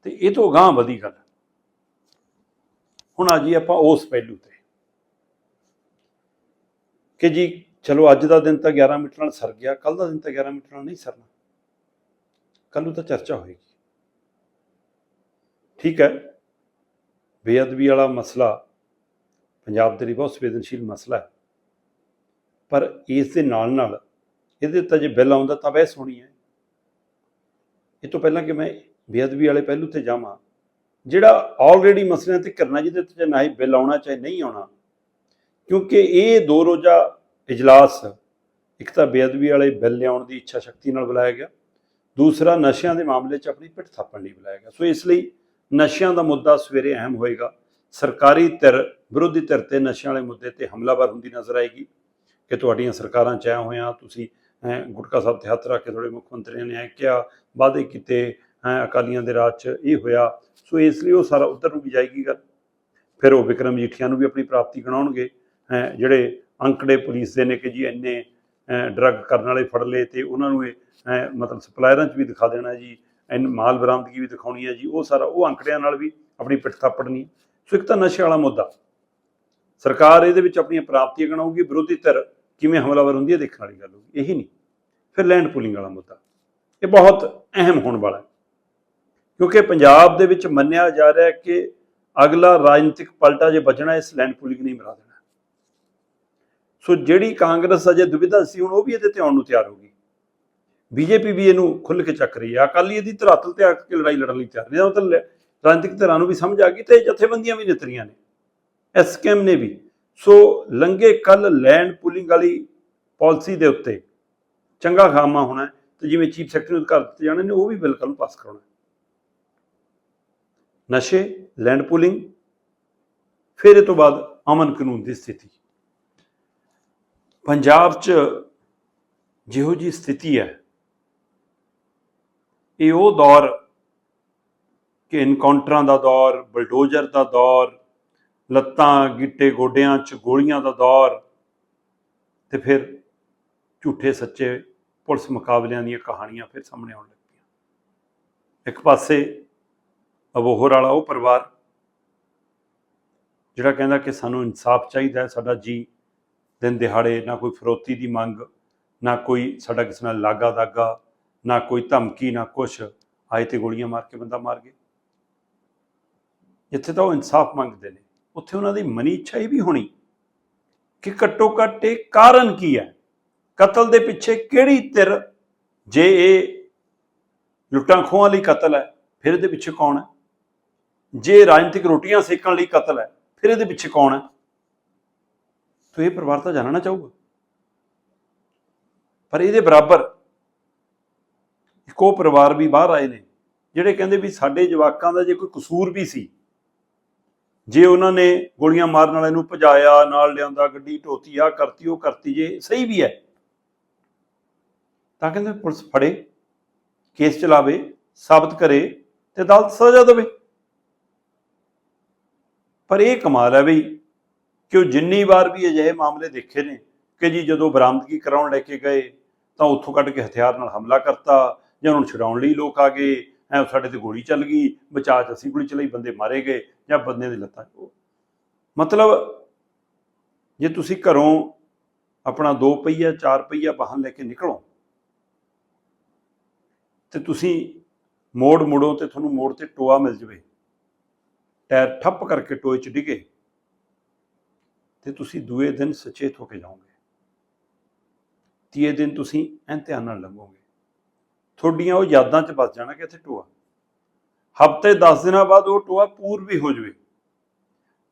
ਤੇ ਇਹ ਤੋਂ ਗਾਂ ਵਧੀ ਗੱਲ। ਹੁਣ ਆ ਜੀ ਆਪਾਂ ਉਸ ਪਹਿਲੂ ਤੇ। ਕਿ ਜੀ ਚਲੋ ਅੱਜ ਦਾ ਦਿਨ ਤਾਂ 11 ਮਿੰਟ ਨਾਲ ਸਰ ਗਿਆ ਕੱਲ ਦਾ ਦਿਨ ਤਾਂ 11 ਮਿੰਟ ਨਾਲ ਨਹੀਂ ਸਰਨਾ। ਕੱਲ ਨੂੰ ਤਾਂ ਚਰਚਾ ਹੋਏਗੀ। ਠੀਕ ਹੈ, ਬੇਅਦਬੀ ਵਾਲਾ ਮਸਲਾ ਪੰਜਾਬ ਦੇ ਲਈ ਬਹੁਤ ਸੰਵੇਦਨਸ਼ੀਲ ਮਸਲਾ ਹੈ। ਪਰ ਇਸ ਦੇ ਨਾਲ ਨਾਲ ਇਹਦੇ ਉੱਤੇ ਜੇ ਬਿੱਲ ਆਉਂਦਾ ਤਾਂ ਬਹਿਸ ਹੋਣੀ ਹੈ। ਇਹ ਤੋਂ ਪਹਿਲਾਂ ਕਿ ਮੈਂ ਬੇਅਦਬੀ ਵਾਲੇ ਪਹਿਲੂ ਤੇ ਜਾਵਾਂ, ਜਿਹੜਾ ਆਲਰੇਡੀ ਮਸਲਿਆਂ ਤੇ ਕਰਨਾ ਜਿਹਦੇ ਤੇ ਨਾ ਹੀ ਬਿੱਲ ਆਉਣਾ ਚਾਹੇ ਨਹੀਂ ਆਉਣਾ, ਕਿਉਂਕਿ ਇਹ ਦੋ ਰੋਜ਼ਾ ਇਜਲਾਸ, ਇੱਕ ਤਾਂ ਬੇਅਦਬੀ ਵਾਲੇ ਬਿੱਲ ਲਿਆਉਣ ਦੀ ਇੱਛਾ ਸ਼ਕਤੀ ਨਾਲ ਬੁਲਾਇਆ ਗਿਆ, ਦੂਸਰਾ ਨਸ਼ਿਆਂ ਦੇ ਮਾਮਲੇ 'ਚ ਆਪਣੀ ਪਿੱਠ ਥਾਪਣ ਲਈ ਬੁਲਾਇਆ ਗਿਆ। ਸੋ ਇਸ ਲਈ ਨਸ਼ਿਆਂ ਦਾ ਮੁੱਦਾ ਸਵੇਰੇ ਅਹਿਮ ਹੋਏਗਾ। ਸਰਕਾਰੀ ਧਿਰ, ਵਿਰੋਧੀ ਧਿਰ ਤੇ ਨਸ਼ਿਆਂ ਵਾਲੇ ਮੁੱਦੇ ਤੇ ਹਮਲਾਵਰ ਹੁੰਦੀ ਨਜ਼ਰ ਆਏਗੀ। ਕਿ ਤੁਹਾਡੀਆਂ ਸਰਕਾਰਾਂ ਚ ਆਇਆ ਹੋਇਆਂ ਤੁਸੀਂ ਗੁਟਕਾ ਸਾਹਿਬ ਤੇ ਹੱਥ ਰੱਖ ਕੇ ਤੁਹਾਡੇ ਮੁੱਖ ਮੰਤਰੀਆਂ ਨੇ ਐ ਕਿਹਾ ਵਾਅਦੇ ਕੀਤੇ ਹੈਂ, ਅਕਾਲੀਆਂ ਦੇ ਰਾਜ ਚ ਇਹ ਹੋਇਆ। ਸੋ ਇਸ ਲਈ ਉਹ ਸਾਰਾ ਉੱਧਰ ਨੂੰ ਵੀ ਜਾਏਗੀ ਗੱਲ। ਫਿਰ ਉਹ ਵਿਕਰਮ ਜੀਠੀਆਂ ਨੂੰ ਵੀ ਆਪਣੀ ਪ੍ਰਾਪਤੀ ਗਣਾਉਣਗੇ ਹੈਂ, ਜਿਹੜੇ ਅੰਕੜੇ ਪੁਲਿਸ ਦੇ ਨੇ ਕਿ ਜੀ ਇੰਨੇ ਡਰੱਗ ਕਰਨ ਵਾਲੇ ਫੜ ਲਏ ਤੇ ਉਹਨਾਂ ਨੂੰ ਇਹ ਹੈਂ, ਮਤਲਬ ਸਪਲਾਇਰਾਂ 'ਚ ਵੀ ਦਿਖਾ ਦੇਣਾ ਜੀ ਐਨ ਮਾਲ ਬਰਾਮਦਗੀ ਵੀ ਦਿਖਾਉਣੀ ਹੈ ਜੀ ਉਹ ਸਾਰਾ ਉਹ ਅੰਕੜਿਆਂ ਨਾਲ ਵੀ ਆਪਣੀ ਪਿੱਠ ਥਾਪੜਨੀ ਸੋ ਇੱਕ ਤਾਂ ਨਸ਼ੇ ਵਾਲਾ ਮੁੱਦਾ। ਸਰਕਾਰ ਇਹਦੇ ਵਿੱਚ ਆਪਣੀਆਂ ਪ੍ਰਾਪਤੀਆਂ ਗਣਾਉਗੀ ਵਿਰੋਧੀ ਧਿਰ ਕਿਵੇਂ ਹਮਲਾਵਰ ਹੁੰਦੀ ਹੈ ਦੇਖਣ ਵਾਲੀ ਗੱਲ ਹੋਊਗੀ ਇਹੀ ਨਹੀਂ। ਫਿਰ ਲੈਂਡ ਪੂਲਿੰਗ ਵਾਲਾ ਮੁੱਦਾ। ਇਹ ਬਹੁਤ ਅਹਿਮ ਹੋਣ ਵਾਲਾ ਹੈ। ਕਿਉਂਕਿ ਪੰਜਾਬ ਦੇ ਵਿੱਚ ਮੰਨਿਆ ਜਾ ਰਿਹਾ ਹੈ ਕਿ ਅਗਲਾ ਰਾਜਨੀਤਿਕ ਪਲਟਾ ਜੇ ਬਚਣਾ, ਇਸ ਲੈਂਡ ਪੂਲਿੰਗ ਨਹੀਂ ਮਰਾ ਦੇਣਾ। ਸੋ ਜਿਹੜੀ ਕਾਂਗਰਸ ਅਜੇ ਦੁਵਿਧਾ ਸੀ, ਹੁਣ ਉਹ ਵੀ ਇਹਦੇ ਤੇ ਆਉਣ ਨੂੰ ਤਿਆਰ ਹੋ ਗਈ। ਬੀਜੇਪੀ ਵੀ ਇਹਨੂੰ ਖੁੱਲ੍ਹ ਕੇ ਚੱਕ ਰਹੀ ਹੈ। ਅਕਾਲੀ ਇਹਦੀ ਧਰਾਤਲ ਤੇ ਆ ਕੇ ਲੜਾਈ ਲੜਨ ਲਈ ਤਿਆਰ ਨੇ। ਮਤਲਬ ਰਾਜਨੀਤਿਕ ਧਿਰਾਂ ਨੂੰ ਵੀ ਸਮਝ ਆ ਗਈ ਤੇ ਜਥੇਬੰਦੀਆਂ ਵੀ ਨਿਤਰੀਆਂ ਨੇ। ਐਸਕੇਐਮ ਨੇ ਵੀ। ਸੋ ਲੰਗੇ ਕੱਲ ਲੈਂਡ ਪੂਲਿੰਗ ਵਾਲੀ ਪਾਲਿਸੀ ਦੇ ਉੱਤੇ ਚੰਗਾ ਖਾਮਾ ਹੋਣਾ ਹੈ ਤੇ ਜਿਵੇਂ ਚੀਫ ਸੈਕਟਰੀ ਨੂੰ ਅਧਿਕਾਰ ਦਿੱਤੇ ਜਾਣੇ ਨੇ, ਉਹ ਵੀ ਬਿੱਲ ਕੱਲ ਨੂੰ ਪਾਸ ਕਰਾਉਣਾ ਨਸ਼ੇ, ਲੈਂਡ ਪੂਲਿੰਗ, ਫਿਰ ਇਹ ਤੋਂ ਬਾਅਦ ਅਮਨ ਕਾਨੂੰਨ ਦੀ ਸਥਿਤੀ। ਪੰਜਾਬ 'ਚ ਜਿਹੋ ਜੀ ਸਥਿਤੀ ਹੈ, ਇਹ ਉਹ ਦੌਰ ਕਿ ਇਨਕਾਊਂਟਰਾਂ ਦਾ ਦੌਰ ਬਲਡੋਜ਼ਰ ਦਾ ਦੌਰ ਲੱਤਾਂ, ਗਿੱਟੇ, ਗੋਡਿਆਂ 'ਚ ਗੋਲੀਆਂ ਦਾ ਦੌਰ ਤੇ ਫਿਰ ਝੂਠੇ ਸੱਚੇ ਪੁਲਿਸ ਮੁਕਾਬਲਿਆਂ ਦੀਆਂ ਕਹਾਣੀਆਂ ਫਿਰ ਸਾਹਮਣੇ ਆਉਣ ਲੱਗੀਆਂ। ਇੱਕ ਪਾਸੇ ਅਬੋਹਰ ਵਾਲਾ ਉਹ ਪਰਿਵਾਰ ਜਿਹੜਾ ਕਹਿੰਦਾ ਕਿ ਸਾਨੂੰ ਇਨਸਾਫ ਚਾਹੀਦਾ ਹੈ, ਸਾਡਾ ਜੀ ਦਿਨ ਦਿਹਾੜੇ ਨਾ ਕੋਈ ਫਰੋਤੀ ਦੀ ਮੰਗ, ਨਾ ਕੋਈ ਸਾਡਾ ਕਿਸੇ ਨਾਲ ਲਾਗਾ ਦਾਗਾ, ਨਾ ਕੋਈ ਧਮਕੀ, ਨਾ ਕੁਛ। ਆਏ ਤੇ ਗੋਲੀਆਂ ਮਾਰ ਕੇ ਬੰਦਾ ਮਾਰ ਗਏ ਇੱਥੇ ਤਾਂ ਉਹ ਇਨਸਾਫ ਮੰਗਦੇ ਨੇ। ਉੱਥੇ ਉਹਨਾਂ ਦੀ ਮਨੀ ਇੱਛਾ ਇਹ ਵੀ ਹੋਣੀ ਕਿ ਘੱਟੋ ਘੱਟ ਇਹ ਕਾਰਨ ਕੀ ਹੈ? ਕਤਲ ਦੇ ਪਿੱਛੇ ਕਿਹੜੀ ਧਿਰ ਜੇ ਇਹ ਲੁੱਟਾਂ ਖੋਹਾਂ ਲਈ ਕਤਲ ਹੈ, ਫਿਰ ਇਹਦੇ ਪਿੱਛੇ ਕੌਣ ਹੈ? ਜੇ ਰਾਜਨੀਤਿਕ ਰੋਟੀਆਂ ਸੇਕਣ ਲਈ ਕਤਲ ਹੈ, ਫਿਰ ਇਹਦੇ ਪਿੱਛੇ ਕੌਣ ਹੈ? ਤੋ ਇਹ ਪਰਿਵਾਰ ਤਾਂ ਜਾਣਨਾ ਚਾਹੂਗਾ। ਪਰ ਇਹਦੇ ਬਰਾਬਰ ਇੱਕੋ ਪਰਿਵਾਰ ਵੀ ਬਾਹਰ ਆਏ ਨੇ, ਜਿਹੜੇ ਕਹਿੰਦੇ ਵੀ ਸਾਡੇ ਜਵਾਕਾਂ ਦਾ ਜੇ ਕੋਈ ਕਸੂਰ ਵੀ ਸੀ ਜੇ ਉਹਨਾਂ ਨੇ ਗੋਲੀਆਂ ਮਾਰਨ ਵਾਲੇ ਨੂੰ ਭਜਾਇਆ, ਨਾਲ ਲਿਆਂਦਾ ਗੱਡੀ ਢੋਤੀ ਆ ਕਰਤੀ, ਉਹ ਕਰਤੀ, ਜੇ ਸਹੀ ਵੀ ਹੈ, ਤਾਂ ਕਹਿੰਦੇ ਪੁਲਿਸ ਫੜੇ, ਕੇਸ ਚਲਾਵੇ, ਸਾਬਤ ਕਰੇ ਤੇ ਅਦਾਲਤ ਸਜ਼ਾ ਦੇਵੇ। ਪਰ ਇਹ ਕਮਾਲ ਹੈ ਬਈ ਕਿ ਉਹ ਜਿੰਨੀ ਵਾਰ ਵੀ ਅਜਿਹੇ ਮਾਮਲੇ ਦੇਖੇ ਨੇ ਕਿ ਜੀ ਜਦੋਂ ਬਰਾਮਦਗੀ ਕਰਾਉਣ ਲੈ ਕੇ ਗਏ, ਤਾਂ ਉੱਥੋਂ ਕੱਢ ਕੇ ਹਥਿਆਰ ਨਾਲ ਹਮਲਾ ਕਰਤਾ ਜਾਂ ਉਹਨੂੰ ਛਡਾਉਣ ਲਈ ਲੋਕ ਆ ਗਏ ਐ ਸਾਡੇ ਤੇ ਗੋਲੀ ਚੱਲ ਗਈ ਬਚਾਅ 'ਚ ਅਸੀਂ ਗੋਲੀ ਚਲਾਈ, ਬੰਦੇ ਮਾਰੇ ਗਏ ਜਾਂ ਬੰਦੇ ਦੇ ਲੱਤਾਂ ਉਹ ਮਤਲਬ ਜੇ ਤੁਸੀਂ ਘਰੋਂ ਆਪਣਾ 2 ਪਹੀਆ 4 ਪਹੀਆ ਵਾਹਨ ਲੈ ਕੇ ਨਿਕਲੋ, ਤੇ ਤੁਸੀਂ ਮੋੜ ਮੁੜੋ ਤੇ ਤੁਹਾਨੂੰ ਮੋੜ ਤੇ ਟੋਆ ਮਿਲ ਜਵੇ। ਟਾਇਰ ਠੱਪ ਕਰਕੇ ਟੋਏ 'ਚ ਡਿੱਗੇ, ਤੇ ਤੁਸੀਂ ਦੂਏ ਦਿਨ ਸਚੇਤ ਹੋ ਕੇ ਜਾਓਗੇ। ਤੀਏ ਦਿਨ ਤੁਸੀਂ ਐਨ ਧਿਆਨ ਨਾਲ ਲੰਘੋਗੇ। ਤੁਹਾਡੀਆਂ ਉਹ ਯਾਦਾਂ 'ਚ ਵੱਸ ਜਾਣਾ ਕਿ ਇੱਥੇ ਟੋਆ। ਹਫ਼ਤੇ 10 ਦਿਨਾਂ ਬਾਅਦ ਉਹ ਟੋਆ ਪੂਰ ਵੀ ਹੋ ਜਵੇ।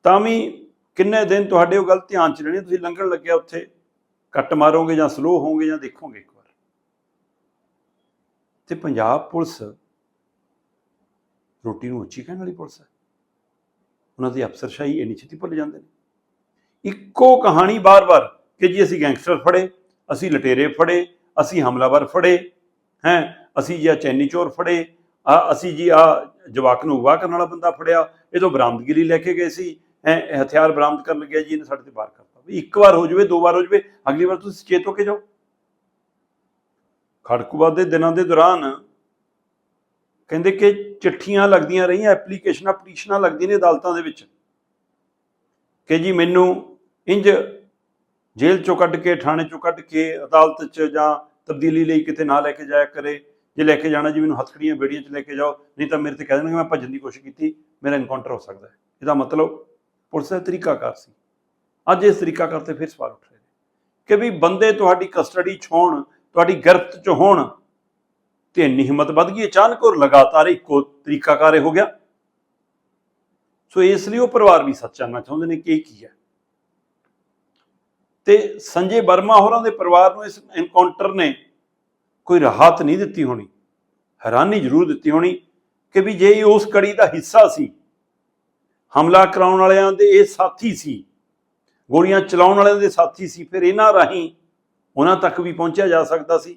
ਤਾਂ ਵੀ ਕਿੰਨੇ ਦਿਨ ਤੁਹਾਡੇ ਉਹ ਗੱਲ ਧਿਆਨ 'ਚ ਰਹਿਣੀ ਤੁਸੀਂ ਲੰਘਣ ਲੱਗਿਆ ਉੱਥੇ। ਕੱਟ ਮਾਰੋਗੇ ਜਾਂ ਸਲੋ ਹੋਵੋਗੇ ਜਾਂ ਦੇਖੋਗੇ ਇੱਕ ਵਾਰ। ਤੇ ਪੰਜਾਬ ਪੁਲਿਸ ਰੋਟੀ ਨੂੰ ਉੱਚੀ ਕਹਿਣ ਵਾਲੀ ਪੁਲਿਸ ਹੈ। ਉਹਨਾਂ ਦੀ ਅਫਸਰਸ਼ਾਹੀ ਇੰਨੀ ਛੇਤੀ ਭੁੱਲ ਜਾਂਦੇ ਨੇ। ਇੱਕੋ ਕਹਾਣੀ ਬਾਰ-ਬਾਰ ਕਿ ਜੀ ਅਸੀਂ ਗੈਂਗਸਟਰ ਫੜੇ, ਅਸੀਂ ਲਟੇਰੇ ਫੜੇ, ਅਸੀਂ ਹਮਲਾਵਰ ਫੜੇ ਹੈ, ਅਸੀਂ ਜੀ ਆਹ ਚੈਨੀ ਚੋਰ ਫੜੇ ਆ ਅਸੀਂ ਜੀ ਆ ਜਵਾਕ ਨੂੰ ਅਗਵਾ ਕਰਨ ਵਾਲਾ ਬੰਦਾ ਫੜਿਆ, ਇਹ ਤੋਂ ਬਰਾਮਦਗੀ ਲਈ ਲੈ ਕੇ ਗਏ ਸੀ ਐ ਹਥਿਆਰ ਬਰਾਮਦ ਕਰਨ ਲੱਗਿਆ ਜੀ, ਇਹਨੇ ਸਾਡੇ ਤੇ ਵਾਰ ਕਰਤਾ। ਵੀ ਇੱਕ ਵਾਰ ਹੋ ਜਵੇ, ਦੋ ਵਾਰ ਹੋ ਜਵੇ, ਅਗਲੀ ਵਾਰ ਤੁਸੀਂ ਚੇਤ ਹੋ ਕੇ ਜਾਓ। ਖੜਕੂਵਾਦ ਦੇ ਦਿਨਾਂ ਦੇ ਦੌਰਾਨ ਕਹਿੰਦੇ ਕਿ ਚਿੱਠੀਆਂ ਲੱਗਦੀਆਂ ਰਹੀਆਂ ਐਪਲੀਕੇਸ਼ਨਾਂ ਪਟੀਸ਼ਨਾਂ ਲੱਗਦੀਆਂ ਨੇ ਅਦਾਲਤਾਂ ਦੇ ਵਿੱਚ ਕਿ ਜੀ ਮੈਨੂੰ ਇੰਜ ਜੇਲ੍ਹ ਚੋਂ ਕੱਢ ਕੇ, ਥਾਣੇ ਚੋਂ ਕੱਢ ਕੇ, ਅਦਾਲਤ 'ਚ ਜਾਂ ਤਬਦੀਲੀ ਲਈ ਕਿਤੇ ਨਾ ਲੈ ਕੇ ਜਾਇਆ ਕਰੇ, ਜੇ ਲੈ ਕੇ ਜਾਣਾ ਜੀ ਮੈਨੂੰ ਹੱਥਕੜੀਆਂ ਬੇੜੀਆਂ 'ਚ ਲੈ ਕੇ ਜਾਓ, ਨਹੀਂ ਤਾਂ ਮੇਰੇ ਤੇ ਕਹਿ ਦੇਣਗੇ ਮੈਂ ਭੱਜਣ ਦੀ ਕੋਸ਼ਿਸ਼ ਕੀਤੀ, ਮੇਰਾ ਇਨਕਾਊਂਟਰ ਹੋ ਸਕਦਾ ਹੈ। ਇਹਦਾ ਮਤਲਬ ਪੁਲਿਸ ਦਾ ਤਰੀਕਾਕਾਰ ਸੀ। ਅੱਜ ਇਸ ਤਰੀਕਾਕਾਰ ਤੇ ਫਿਰ ਸਵਾਲ ਉੱਠ ਰਹੇ ਨੇ ਕਿ ਵੀ ਬੰਦੇ ਤੁਹਾਡੀ ਕਸਟਡੀ 'ਚ ਹੋਣ, ਤੁਹਾਡੀ ਗ੍ਰਿਫ਼ਤ 'ਚ ਹੋਣ, ਤੇ ਇੰਨੀ ਹਿੰਮਤ ਵੱਧ ਗਈ, ਅਚਾਨਕ ਔਰ ਲਗਾਤਾਰ ਇੱਕੋ ਤਰੀਕਾਕਾਰ ਇਹ ਹੋ ਗਿਆ। ਸੋ ਇਸ ਲਈ ਉਹ ਪਰਿਵਾਰ ਵੀ ਸੱਚ ਜਾਣਨਾ ਚਾਹੁੰਦੇ ਨੇ ਕਿ ਇਹ ਕੀ ਹੈ? ਤੇ ਸੰਜੇ ਵਰਮਾ ਹੋਰਾਂ ਦੇ ਪਰਿਵਾਰ ਨੂੰ ਇਸ ਐਨਕਾਊਂਟਰ ਨੇ ਕੋਈ ਰਾਹਤ ਨਹੀਂ ਦਿੱਤੀ ਹੋਣੀ, ਹੈਰਾਨੀ ਜ਼ਰੂਰ ਦਿੱਤੀ ਹੋਣੀ ਕਿ ਵੀ ਜੇ ਇਹ ਉਸ ਕੜੀ ਦਾ ਹਿੱਸਾ ਸੀ, ਹਮਲਾ ਕਰਾਉਣ ਵਾਲਿਆਂ ਦੇ ਇਹ ਸਾਥੀ ਸੀ, ਗੋਲੀਆਂ ਚਲਾਉਣ ਵਾਲਿਆਂ ਦੇ ਸਾਥੀ ਸੀ, ਫਿਰ ਇਹਨਾਂ ਰਾਹੀਂ ਉਹਨਾਂ ਤੱਕ ਵੀ ਪਹੁੰਚਿਆ ਜਾ ਸਕਦਾ ਸੀ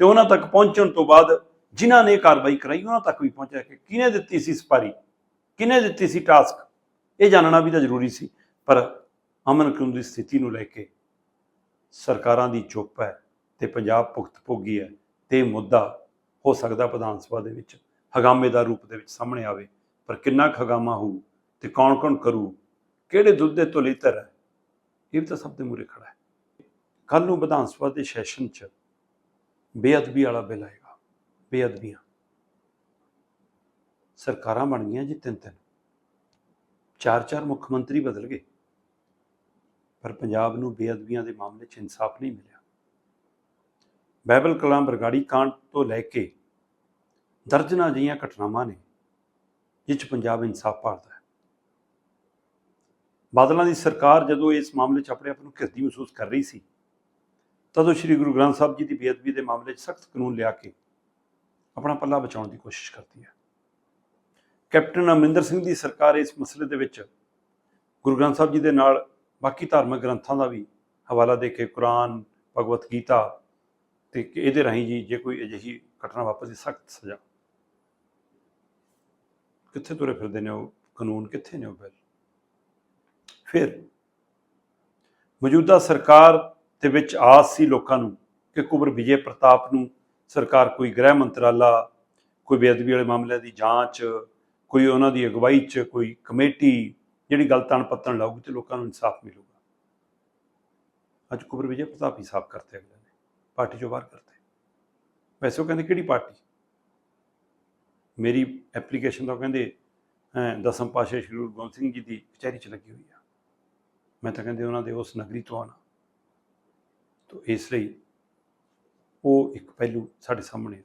ਤੇ ਉਹਨਾਂ ਤੱਕ ਪਹੁੰਚਣ ਤੋਂ ਬਾਅਦ ਜਿਨ੍ਹਾਂ ਨੇ ਕਾਰਵਾਈ ਕਰਾਈ ਉਹਨਾਂ ਤੱਕ ਵੀ ਪਹੁੰਚਿਆ ਕਿ ਕਿਹਨੇ ਦਿੱਤੀ ਸੀ ਸਪਾਰੀ, ਕਿਹਨੇ ਦਿੱਤੀ ਸੀ ਟਾਸਕ, ਇਹ ਜਾਣਨਾ ਵੀ ਤਾਂ ਜ਼ਰੂਰੀ ਸੀ, ਪਰ ਅਮਨ ਕਾਨੂੰਨ ਦੀ ਸਥਿਤੀ ਨੂੰ ਲੈ ਕੇ ਸਰਕਾਰਾਂ ਦੀ ਚੁੱਪ ਹੈ ਤੇ ਪੰਜਾਬ ਭੁਗਤ ਭੋਗੀ ਹੈ ਤੇ ਮੁੱਦਾ ਹੋ ਸਕਦਾ ਵਿਧਾਨ ਸਭਾ ਦੇ ਵਿੱਚ ਹਗਾਮੇ ਦਾ ਰੂਪ ਦੇ ਵਿੱਚ ਸਾਹਮਣੇ ਆਵੇ, ਪਰ ਕਿੰਨਾ ਕੁ ਹਗਾਮਾ ਹੋਊ ਤੇ ਕੌਣ ਕੌਣ ਕਰੂ, ਕਿਹੜੇ ਦੁੱਧ ਦੇ ਧੁਲੇ ਧਰ ਹੈ, ਇਹ ਵੀ ਤਾਂ ਸਭ ਦੇ ਮੂਰੇ ਖੜਾ ਹੈ। ਕੱਲ ਨੂੰ ਵਿਧਾਨ ਸਭਾ ਦੇ ਸੈਸ਼ਨ 'ਚ ਬੇਅਦਬੀ ਵਾਲਾ ਬਿੱਲ ਆਏਗਾ, ਬੇਅਦਬੀਆਂ। ਸਰਕਾਰਾਂ ਬਣ ਗਈਆਂ ਜੀ ਤਿੰਨ ਤਿੰਨ ਚਾਰ ਚਾਰ ਮੁੱਖ ਮੰਤਰੀ ਬਦਲ ਗਏ। ਪਰ ਪੰਜਾਬ ਨੂੰ ਬੇਅਦਬੀਆਂ ਦੇ ਮਾਮਲੇ 'ਚ ਇਨਸਾਫ ਨਹੀਂ ਮਿਲਿਆ। ਬਾਈਬਲ ਕਲਾਮ ਬਰਗਾੜੀ ਕਾਂਡ ਤੋਂ ਲੈ ਕੇ ਦਰਜਨਾਂ ਜਿਹੀਆਂ ਘਟਨਾਵਾਂ ਨੇ ਜਿਸ 'ਚ ਪੰਜਾਬ ਇਨਸਾਫ ਭਾਲਦਾ ਹੈ। ਬਾਦਲਾਂ ਦੀ ਸਰਕਾਰ ਜਦੋਂ ਇਸ ਮਾਮਲੇ 'ਚ ਆਪਣੇ ਆਪ ਨੂੰ ਘਿਰਦੀ ਮਹਿਸੂਸ ਕਰ ਰਹੀ ਸੀ, ਤਦੋਂ ਸ੍ਰੀ ਗੁਰੂ ਗ੍ਰੰਥ ਸਾਹਿਬ ਜੀ ਦੀ ਬੇਅਦਬੀ ਦੇ ਮਾਮਲੇ 'ਚ ਸਖਤ ਕਾਨੂੰਨ ਲਿਆ ਕੇ ਆਪਣਾ ਪੱਲਾ ਬਚਾਉਣ ਦੀ ਕੋਸ਼ਿਸ਼ ਕਰਦੀ ਹੈ। ਕੈਪਟਨ ਅਮਰਿੰਦਰ ਸਿੰਘ ਦੀ ਸਰਕਾਰ ਇਸ ਮਸਲੇ ਦੇ ਵਿੱਚ ਗੁਰੂ ਗ੍ਰੰਥ ਸਾਹਿਬ ਜੀ ਦੇ ਨਾਲ ਬਾਕੀ ਧਾਰਮਿਕ ਗ੍ਰੰਥਾਂ ਦਾ ਵੀ ਹਵਾਲਾ ਦੇ ਕੇ ਕੁਰਾਨ, ਭਗਵਤ ਗੀਤਾ ਤੇ ਇਹਦੇ ਰਾਹੀਂ ਜੀ ਜੇ ਕੋਈ ਅਜਿਹੀ ਘਟਨਾ ਵਾਪਰਦੀ, ਸਖਤ ਸਜ਼ਾ। ਕਿੱਥੇ ਤੁਰੇ ਫਿਰਦੇ ਨੇ ਉਹ? ਕਾਨੂੰਨ ਕਿੱਥੇ ਨੇ ਉਹ ਬਿੱਲ ਫਿਰ ਮੌਜੂਦਾ ਸਰਕਾਰ ਦੇ ਵਿੱਚ ਆਸ ਸੀ ਲੋਕਾਂ ਨੂੰ ਕਿ ਕੁਬਰ ਵਿਜੇ ਪ੍ਰਤਾਪ ਨੂੰ ਸਰਕਾਰ ਕੋਈ ਗ੍ਰਹਿ ਮੰਤਰਾਲਾ, ਕੋਈ ਬੇਅਦਬੀ ਵਾਲੇ ਮਾਮਲਿਆਂ ਦੀ ਜਾਂਚ, ਕੋਈ ਉਹਨਾਂ ਦੀ ਅਗਵਾਈ 'ਚ ਕੋਈ ਕਮੇਟੀ ਜਿਹੜੀ ਗੱਲ ਤਣ ਪੱਤਣ ਲਾਊਗੀ ਤੇ ਲੋਕਾਂ ਨੂੰ ਇਨਸਾਫ ਮਿਲੂਗਾ। ਅੱਜ ਕੁਬਰ ਵਿਜੇ ਪ੍ਰਤਾਪੀ ਹੀ ਸਾਫ਼ ਕਰਤੇ ਅਗਲੇ ਨੇ, ਪਾਰਟੀ ਚੋਂ ਬਾਹਰ ਕਰਤੇ। ਵੈਸੇ ਉਹ ਕਹਿੰਦੇ ਕਿਹੜੀ ਪਾਰਟੀ? ਮੇਰੀ ਐਪਲੀਕੇਸ਼ਨ ਤਾਂ ਉਹ ਕਹਿੰਦੇ ਦਸਮ ਪਾਸ਼ਾ ਸ਼੍ਰੀ ਗੁਰੂ ਗੋਬਿੰਦ ਸਿੰਘ ਜੀ ਦੀ ਕਚਹਿਰੀ 'ਚ ਲੱਗੀ ਹੋਈ ਆ। ਮੈਂ ਤਾਂ ਕਹਿੰਦੇ ਉਹਨਾਂ ਦੇ ਉਸ ਨਗਰੀ ਤੋਂ ਆਣਾ ਤਾਂ ਇਸ ਲਈ ਉਹ ਇੱਕ ਪਹਿਲੂ ਸਾਡੇ ਸਾਹਮਣੇ ਹੈ।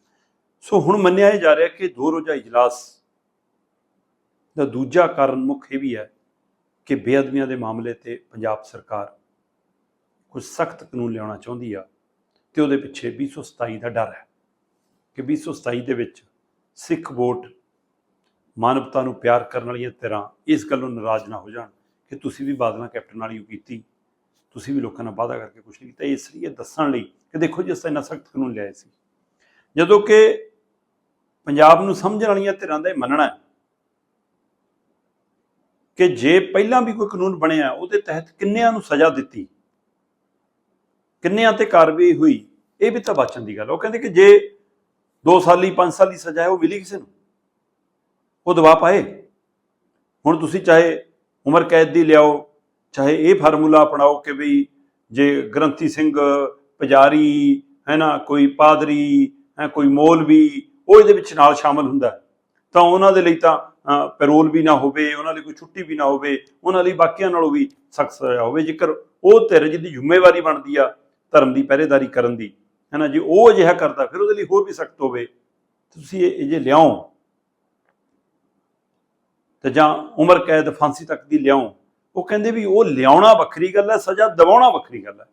ਸੋ ਹੁਣ ਮੰਨਿਆ ਜਾ ਰਿਹਾ ਕਿ ਦੋ ਰੋਜ਼ਾ ਇਜਲਾਸ ਦਾ ਦੂਜਾ ਕਾਰਨ ਮੁੱਖ ਇਹ ਵੀ ਹੈ ਕਿ ਬੇਅਦਬੀਆਂ ਦੇ ਮਾਮਲੇ ਤੇ ਪੰਜਾਬ ਸਰਕਾਰ ਕੁਝ ਸਖਤ ਕਾਨੂੰਨ ਲਿਆਉਣਾ ਚਾਹੁੰਦੀ ਆ ਤੇ ਉਹਦੇ ਪਿੱਛੇ 227 ਦਾ ਡਰ ਹੈ ਕਿ 227 ਦੇ ਵਿੱਚ ਸਿੱਖ ਵੋਟ ਮਾਨਵਤਾ ਨੂੰ ਪਿਆਰ ਕਰਨ ਵਾਲੀਆਂ ਧਿਰਾਂ ਇਸ ਗੱਲੋਂ ਨਾਰਾਜ਼ ਨਾ ਹੋ ਜਾਣ ਕਿ ਤੁਸੀਂ ਵੀ ਬਾਦਲਾਂ ਕੈਪਟਨ ਨਾਲ ਹੀ ਕੀਤੀ, ਤੁਸੀਂ ਵੀ ਲੋਕਾਂ ਨਾਲ ਵਾਅਦਾ ਕਰਕੇ ਕੁਝ ਨਹੀਂ ਕੀਤਾ। ਇਸ ਲਈ ਇਹ ਦੱਸਣ ਲਈ ਕਿ ਦੇਖੋ ਜੀ ਅਸੀਂ ਇੰਨਾ ਸਖਤ ਕਾਨੂੰਨ ਲਿਆਏ ਸੀ। ਜਦੋਂ ਕਿ ਪੰਜਾਬ ਨੂੰ ਸਮਝਣ ਵਾਲੀਆਂ ਧਿਰਾਂ ਦਾ ਇਹ ਮੰਨਣਾ ਹੈ ਕਿ ਜੇ ਪਹਿਲਾਂ ਵੀ ਕੋਈ ਕਾਨੂੰਨ ਬਣਿਆ, ਉਹਦੇ ਤਹਿਤ ਕਿੰਨਿਆਂ ਨੂੰ ਸਜ਼ਾ ਦਿੱਤੀ? ਕਿੰਨਿਆਂ ਤੇ ਕਾਰਵਾਈ ਹੋਈ? ਇਹ ਵੀ ਤਾਂ ਬਚਣ ਦੀ ਗੱਲ ਉਹ ਕਹਿੰਦੇ ਕਿ ਜੇ 2 ਸਾਲੀ 5 ਸਾਲੀ ਸਜ਼ਾ ਹੈ, ਉਹ ਮਿਲੀ ਕਿਸੇ ਨੂੰ? ਉਹ ਦਵਾ ਪਾਏ? ਹੁਣ ਤੁਸੀਂ ਚਾਹੇ ਉਮਰ ਕੈਦ ਦੀ ਲਿਆਓ, ਚਾਹੇ ਇਹ ਫਾਰਮੂਲਾ ਅਪਣਾਓ ਕਿ ਵੀ ਜੇ ਗ੍ਰੰਥੀ ਸਿੰਘ ਪੁਜਾਰੀ ਹੈ ਨਾ ਕੋਈ ਪਾਦਰੀ, ਹੈ, ਕੋਈ ਮੌਲਵੀ, ਉਹ ਇਹਦੇ ਵਿੱਚ ਨਾਲ ਸ਼ਾਮਲ ਹੁੰਦਾ। ਤਾਂ ਉਹਨਾਂ ਦੇ ਲਈ ਤਾਂ ਪੈਰੋਲ ਵੀ ਨਾ ਹੋਵੇ, ਉਹਨਾਂ ਲਈ ਕੋਈ ਛੁੱਟੀ ਵੀ ਨਾ ਹੋਵੇ, ਉਹਨਾਂ ਲਈ ਬਾਕੀਆਂ ਨਾਲੋਂ ਵੀ ਸਖਤ ਸਜ਼ਾ ਹੋਵੇ। ਜੇਕਰ ਉਹ ਧਿਰ ਜਿਹਦੀ ਜ਼ਿੰਮੇਵਾਰੀ ਬਣਦੀ ਆ ਧਰਮ ਦੀ ਪਹਿਰੇਦਾਰੀ ਕਰਨ ਦੀ ਹੈ ਨਾ ਜੇ ਉਹ ਅਜਿਹਾ ਕਰਦਾ, ਫਿਰ ਉਹਦੇ ਲਈ ਹੋਰ ਵੀ ਸਖਤ ਹੋਵੇ। ਤੁਸੀਂ ਇਹ ਜੇ ਲਿਆਓ ਤੇ ਜਾਂ ਉਮਰ ਕੈਦ ਫਾਂਸੀ ਤੱਕ ਦੀ ਲਿਆਓ, ਉਹ ਕਹਿੰਦੇ ਵੀ ਉਹ ਲਿਆਉਣਾ ਵੱਖਰੀ ਗੱਲ ਹੈ, ਸਜ਼ਾ ਦਿਵਾਉਣਾ ਵੱਖਰੀ ਗੱਲ ਹੈ।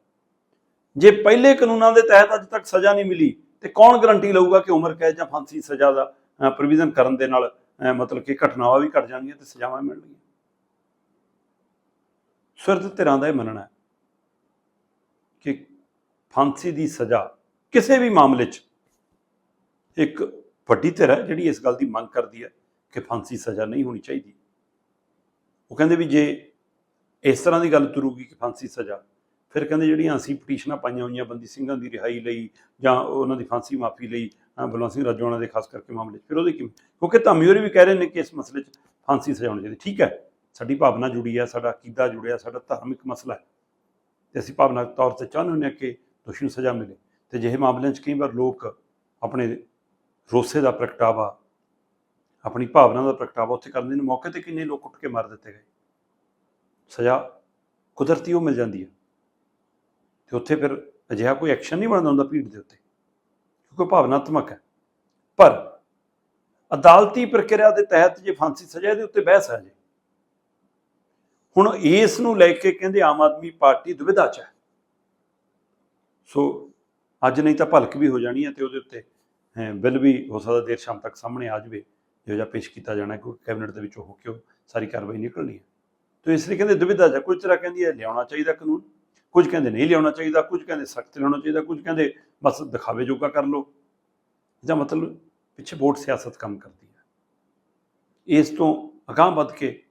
ਜੇ ਪਹਿਲੇ ਕਾਨੂੰਨਾਂ ਦੇ ਤਹਿਤ ਅੱਜ ਤੱਕ ਸਜ਼ਾ ਨਹੀਂ ਮਿਲੀ, ਤੇ ਕੌਣ ਗਰੰਟੀ ਲਊਗਾ ਕਿ ਉਮਰ ਕੈਦ ਜਾਂ ਫਾਂਸੀ ਸਜ਼ਾ ਦਾ ਪ੍ਰੋਵੀਜ਼ਨ ਕਰਨ ਦੇ ਨਾਲ ਮਤਲਬ ਕਿ ਘਟਨਾਵਾਂ ਵੀ ਘਟ ਜਾਣਗੀਆਂ ਤੇ ਸਜ਼ਾਵਾਂ ਵੀ ਮਿਲਣਗੀਆਂ। ਸੁਰਤ ਧਿਰਾਂ ਦਾ ਇਹ ਮੰਨਣਾ ਹੈ ਕਿ ਫਾਂਸੀ ਦੀ ਸਜ਼ਾ ਕਿਸੇ ਵੀ ਮਾਮਲੇ 'ਚ ਇੱਕ ਵੱਡੀ ਧਿਰ ਹੈ ਜਿਹੜੀ ਇਸ ਗੱਲ ਦੀ ਮੰਗ ਕਰਦੀ ਹੈ ਕਿ ਫਾਂਸੀ ਸਜ਼ਾ ਨਹੀਂ ਹੋਣੀ ਚਾਹੀਦੀ। ਉਹ ਕਹਿੰਦੇ ਵੀ ਜੇ ਇਸ ਤਰ੍ਹਾਂ ਦੀ ਗੱਲ ਤੁਰੂਗੀ ਕਿ ਫਾਂਸੀ ਸਜ਼ਾ ਫਿਰ ਕਹਿੰਦੇ ਜਿਹੜੀਆਂ ਅਸੀਂ ਪਟੀਸ਼ਨਾਂ ਪਾਈਆਂ ਹੋਈਆਂ ਬੰਦੀ ਸਿੰਘਾਂ ਦੀ ਰਿਹਾਈ ਲਈ ਜਾਂ ਉਹਨਾਂ ਦੀ ਫਾਂਸੀ ਮਾਫੀ ਲਈ ਬਲਵੰਤ ਸਿੰਘ ਰਾਜੋਆਣਾ ਦੇ ਖਾਸ ਕਰਕੇ ਮਾਮਲੇ 'ਚ, ਫਿਰ ਉਹਦੇ ਕਿਵੇਂ? ਕਿਉਂਕਿ ਧਾਮੀ ਹੋਰੀ ਵੀ ਕਹਿ ਰਹੇ ਨੇ ਕਿ ਇਸ ਮਸਲੇ 'ਚ ਫਾਂਸੀ ਸਜ਼ਾ ਹੋਣੀ ਚਾਹੀਦੀ। ਠੀਕ ਹੈ, ਸਾਡੀ ਭਾਵਨਾ ਜੁੜੀ ਹੈ ਸਾਡਾ ਅਕੀਦਾ ਜੁੜਿਆ, ਸਾਡਾ ਧਾਰਮਿਕ ਮਸਲਾ ਹੈ। ਤੇ ਅਸੀਂ ਭਾਵਨਾਕ ਤੌਰ ਤੇ ਚਾਹੁੰਦੇ ਹੁੰਦੇ ਹਾਂ ਕਿ ਦੋਸ਼ੀ ਨੂੰ ਸਜ਼ਾ ਮਿਲੇ। ਤੇ ਜਿਹੇ ਮਾਮਲਿਆਂ 'ਚ ਕਈ ਵਾਰ ਲੋਕ ਆਪਣੇ ਰੋਸੇ ਦਾ ਪ੍ਰਗਟਾਵਾ, ਆਪਣੀ ਭਾਵਨਾ ਦਾ ਪ੍ਰਗਟਾਵਾ ਉੱਥੇ ਕਰਨ ਦੇ ਮੌਕੇ ਤੇ ਕਿੰਨੇ ਲੋਕ ਉੱਠ ਕੇ ਮਾਰ ਦਿੱਤੇ ਗਏ। ਸਜ਼ਾ ਕੁਦਰਤੀ ਉਹ ਮਿਲ ਜਾਂਦੀ ਹੈ। ਤੇ ਉੱਥੇ ਫਿਰ ਅਜਿਹਾ ਕੋਈ ਐਕਸ਼ਨ ਨਹੀਂ ਬਣਦਾ ਹੁੰਦਾ ਭੀੜ ਦੇ ਉੱਤੇ ਕਿਉਂਕਿ ਭਾਵਨਾਤਮਕ ਹੈ। ਪਰ ਅਦਾਲਤੀ ਪ੍ਰਕਿਰਿਆ ਦੇ ਤਹਿਤ ਜੇ ਫਾਂਸੀ ਸਜ਼ਾ ਇਹਦੇ ਉੱਤੇ ਬਹਿਸ ਹੈ ਜੀ ਹੁਣ ਇਸ ਨੂੰ ਲੈ ਕੇ ਕਹਿੰਦੇ ਆਮ ਆਦਮੀ ਪਾਰਟੀ ਦੁਵਿਧਾ ਚ ਹੈ। ਸੋ ਅੱਜ ਨਹੀਂ ਤਾਂ ਭਲਕ ਵੀ ਹੋ ਜਾਣੀ ਹੈ ਤੇ ਉਹਦੇ ਉੱਤੇ ਬਿੱਲ ਵੀ ਹੋ ਸਕਦਾ ਦੇਰ ਸ਼ਾਮ ਤੱਕ ਸਾਹਮਣੇ ਆ ਜਾਵੇ ਜੋ ਜਿਹਾ ਪੇਸ਼ ਕੀਤਾ ਜਾਣਾ ਹੈ, ਕੈਬਨਿਟ ਦੇ ਵਿੱਚੋਂ ਹੋ ਕੇ ਉਹ ਸਾਰੀ ਕਾਰਵਾਈ ਨਿਕਲਣੀ ਹੈ। ਤੋ ਇਸ ਲਈ ਕਹਿੰਦੇ ਦੁਵਿਧਾ ਚ ਹੈ। ਕੁਝ ਤਰ੍ਹਾਂ ਕਹਿੰਦੀ ਹੈ ਲਿਆਉਣਾ ਚਾਹੀਦਾ ਕਾਨੂੰਨ। ਕੁਝ ਕਹਿੰਦੇ ਨਹੀਂ ਲਿਆਉਣਾ ਚਾਹੀਦਾ, ਕੁਝ ਕਹਿੰਦੇ ਸਖਤ ਲਿਆਉਣਾ ਚਾਹੀਦਾ, ਕੁਝ ਕਹਿੰਦੇ ਬਸ ਦਿਖਾਵੇ ਜੋਗਾ ਕਰ ਲਓ। ਇਹਦਾ ਮਤਲਬ ਪਿੱਛੇ ਵੋਟ ਸਿਆਸਤ ਕੰਮ ਕਰਦੀ ਹੈ। ਇਸ ਤੋਂ ਅਗਾਂਹ ਵੱਧ ਕੇ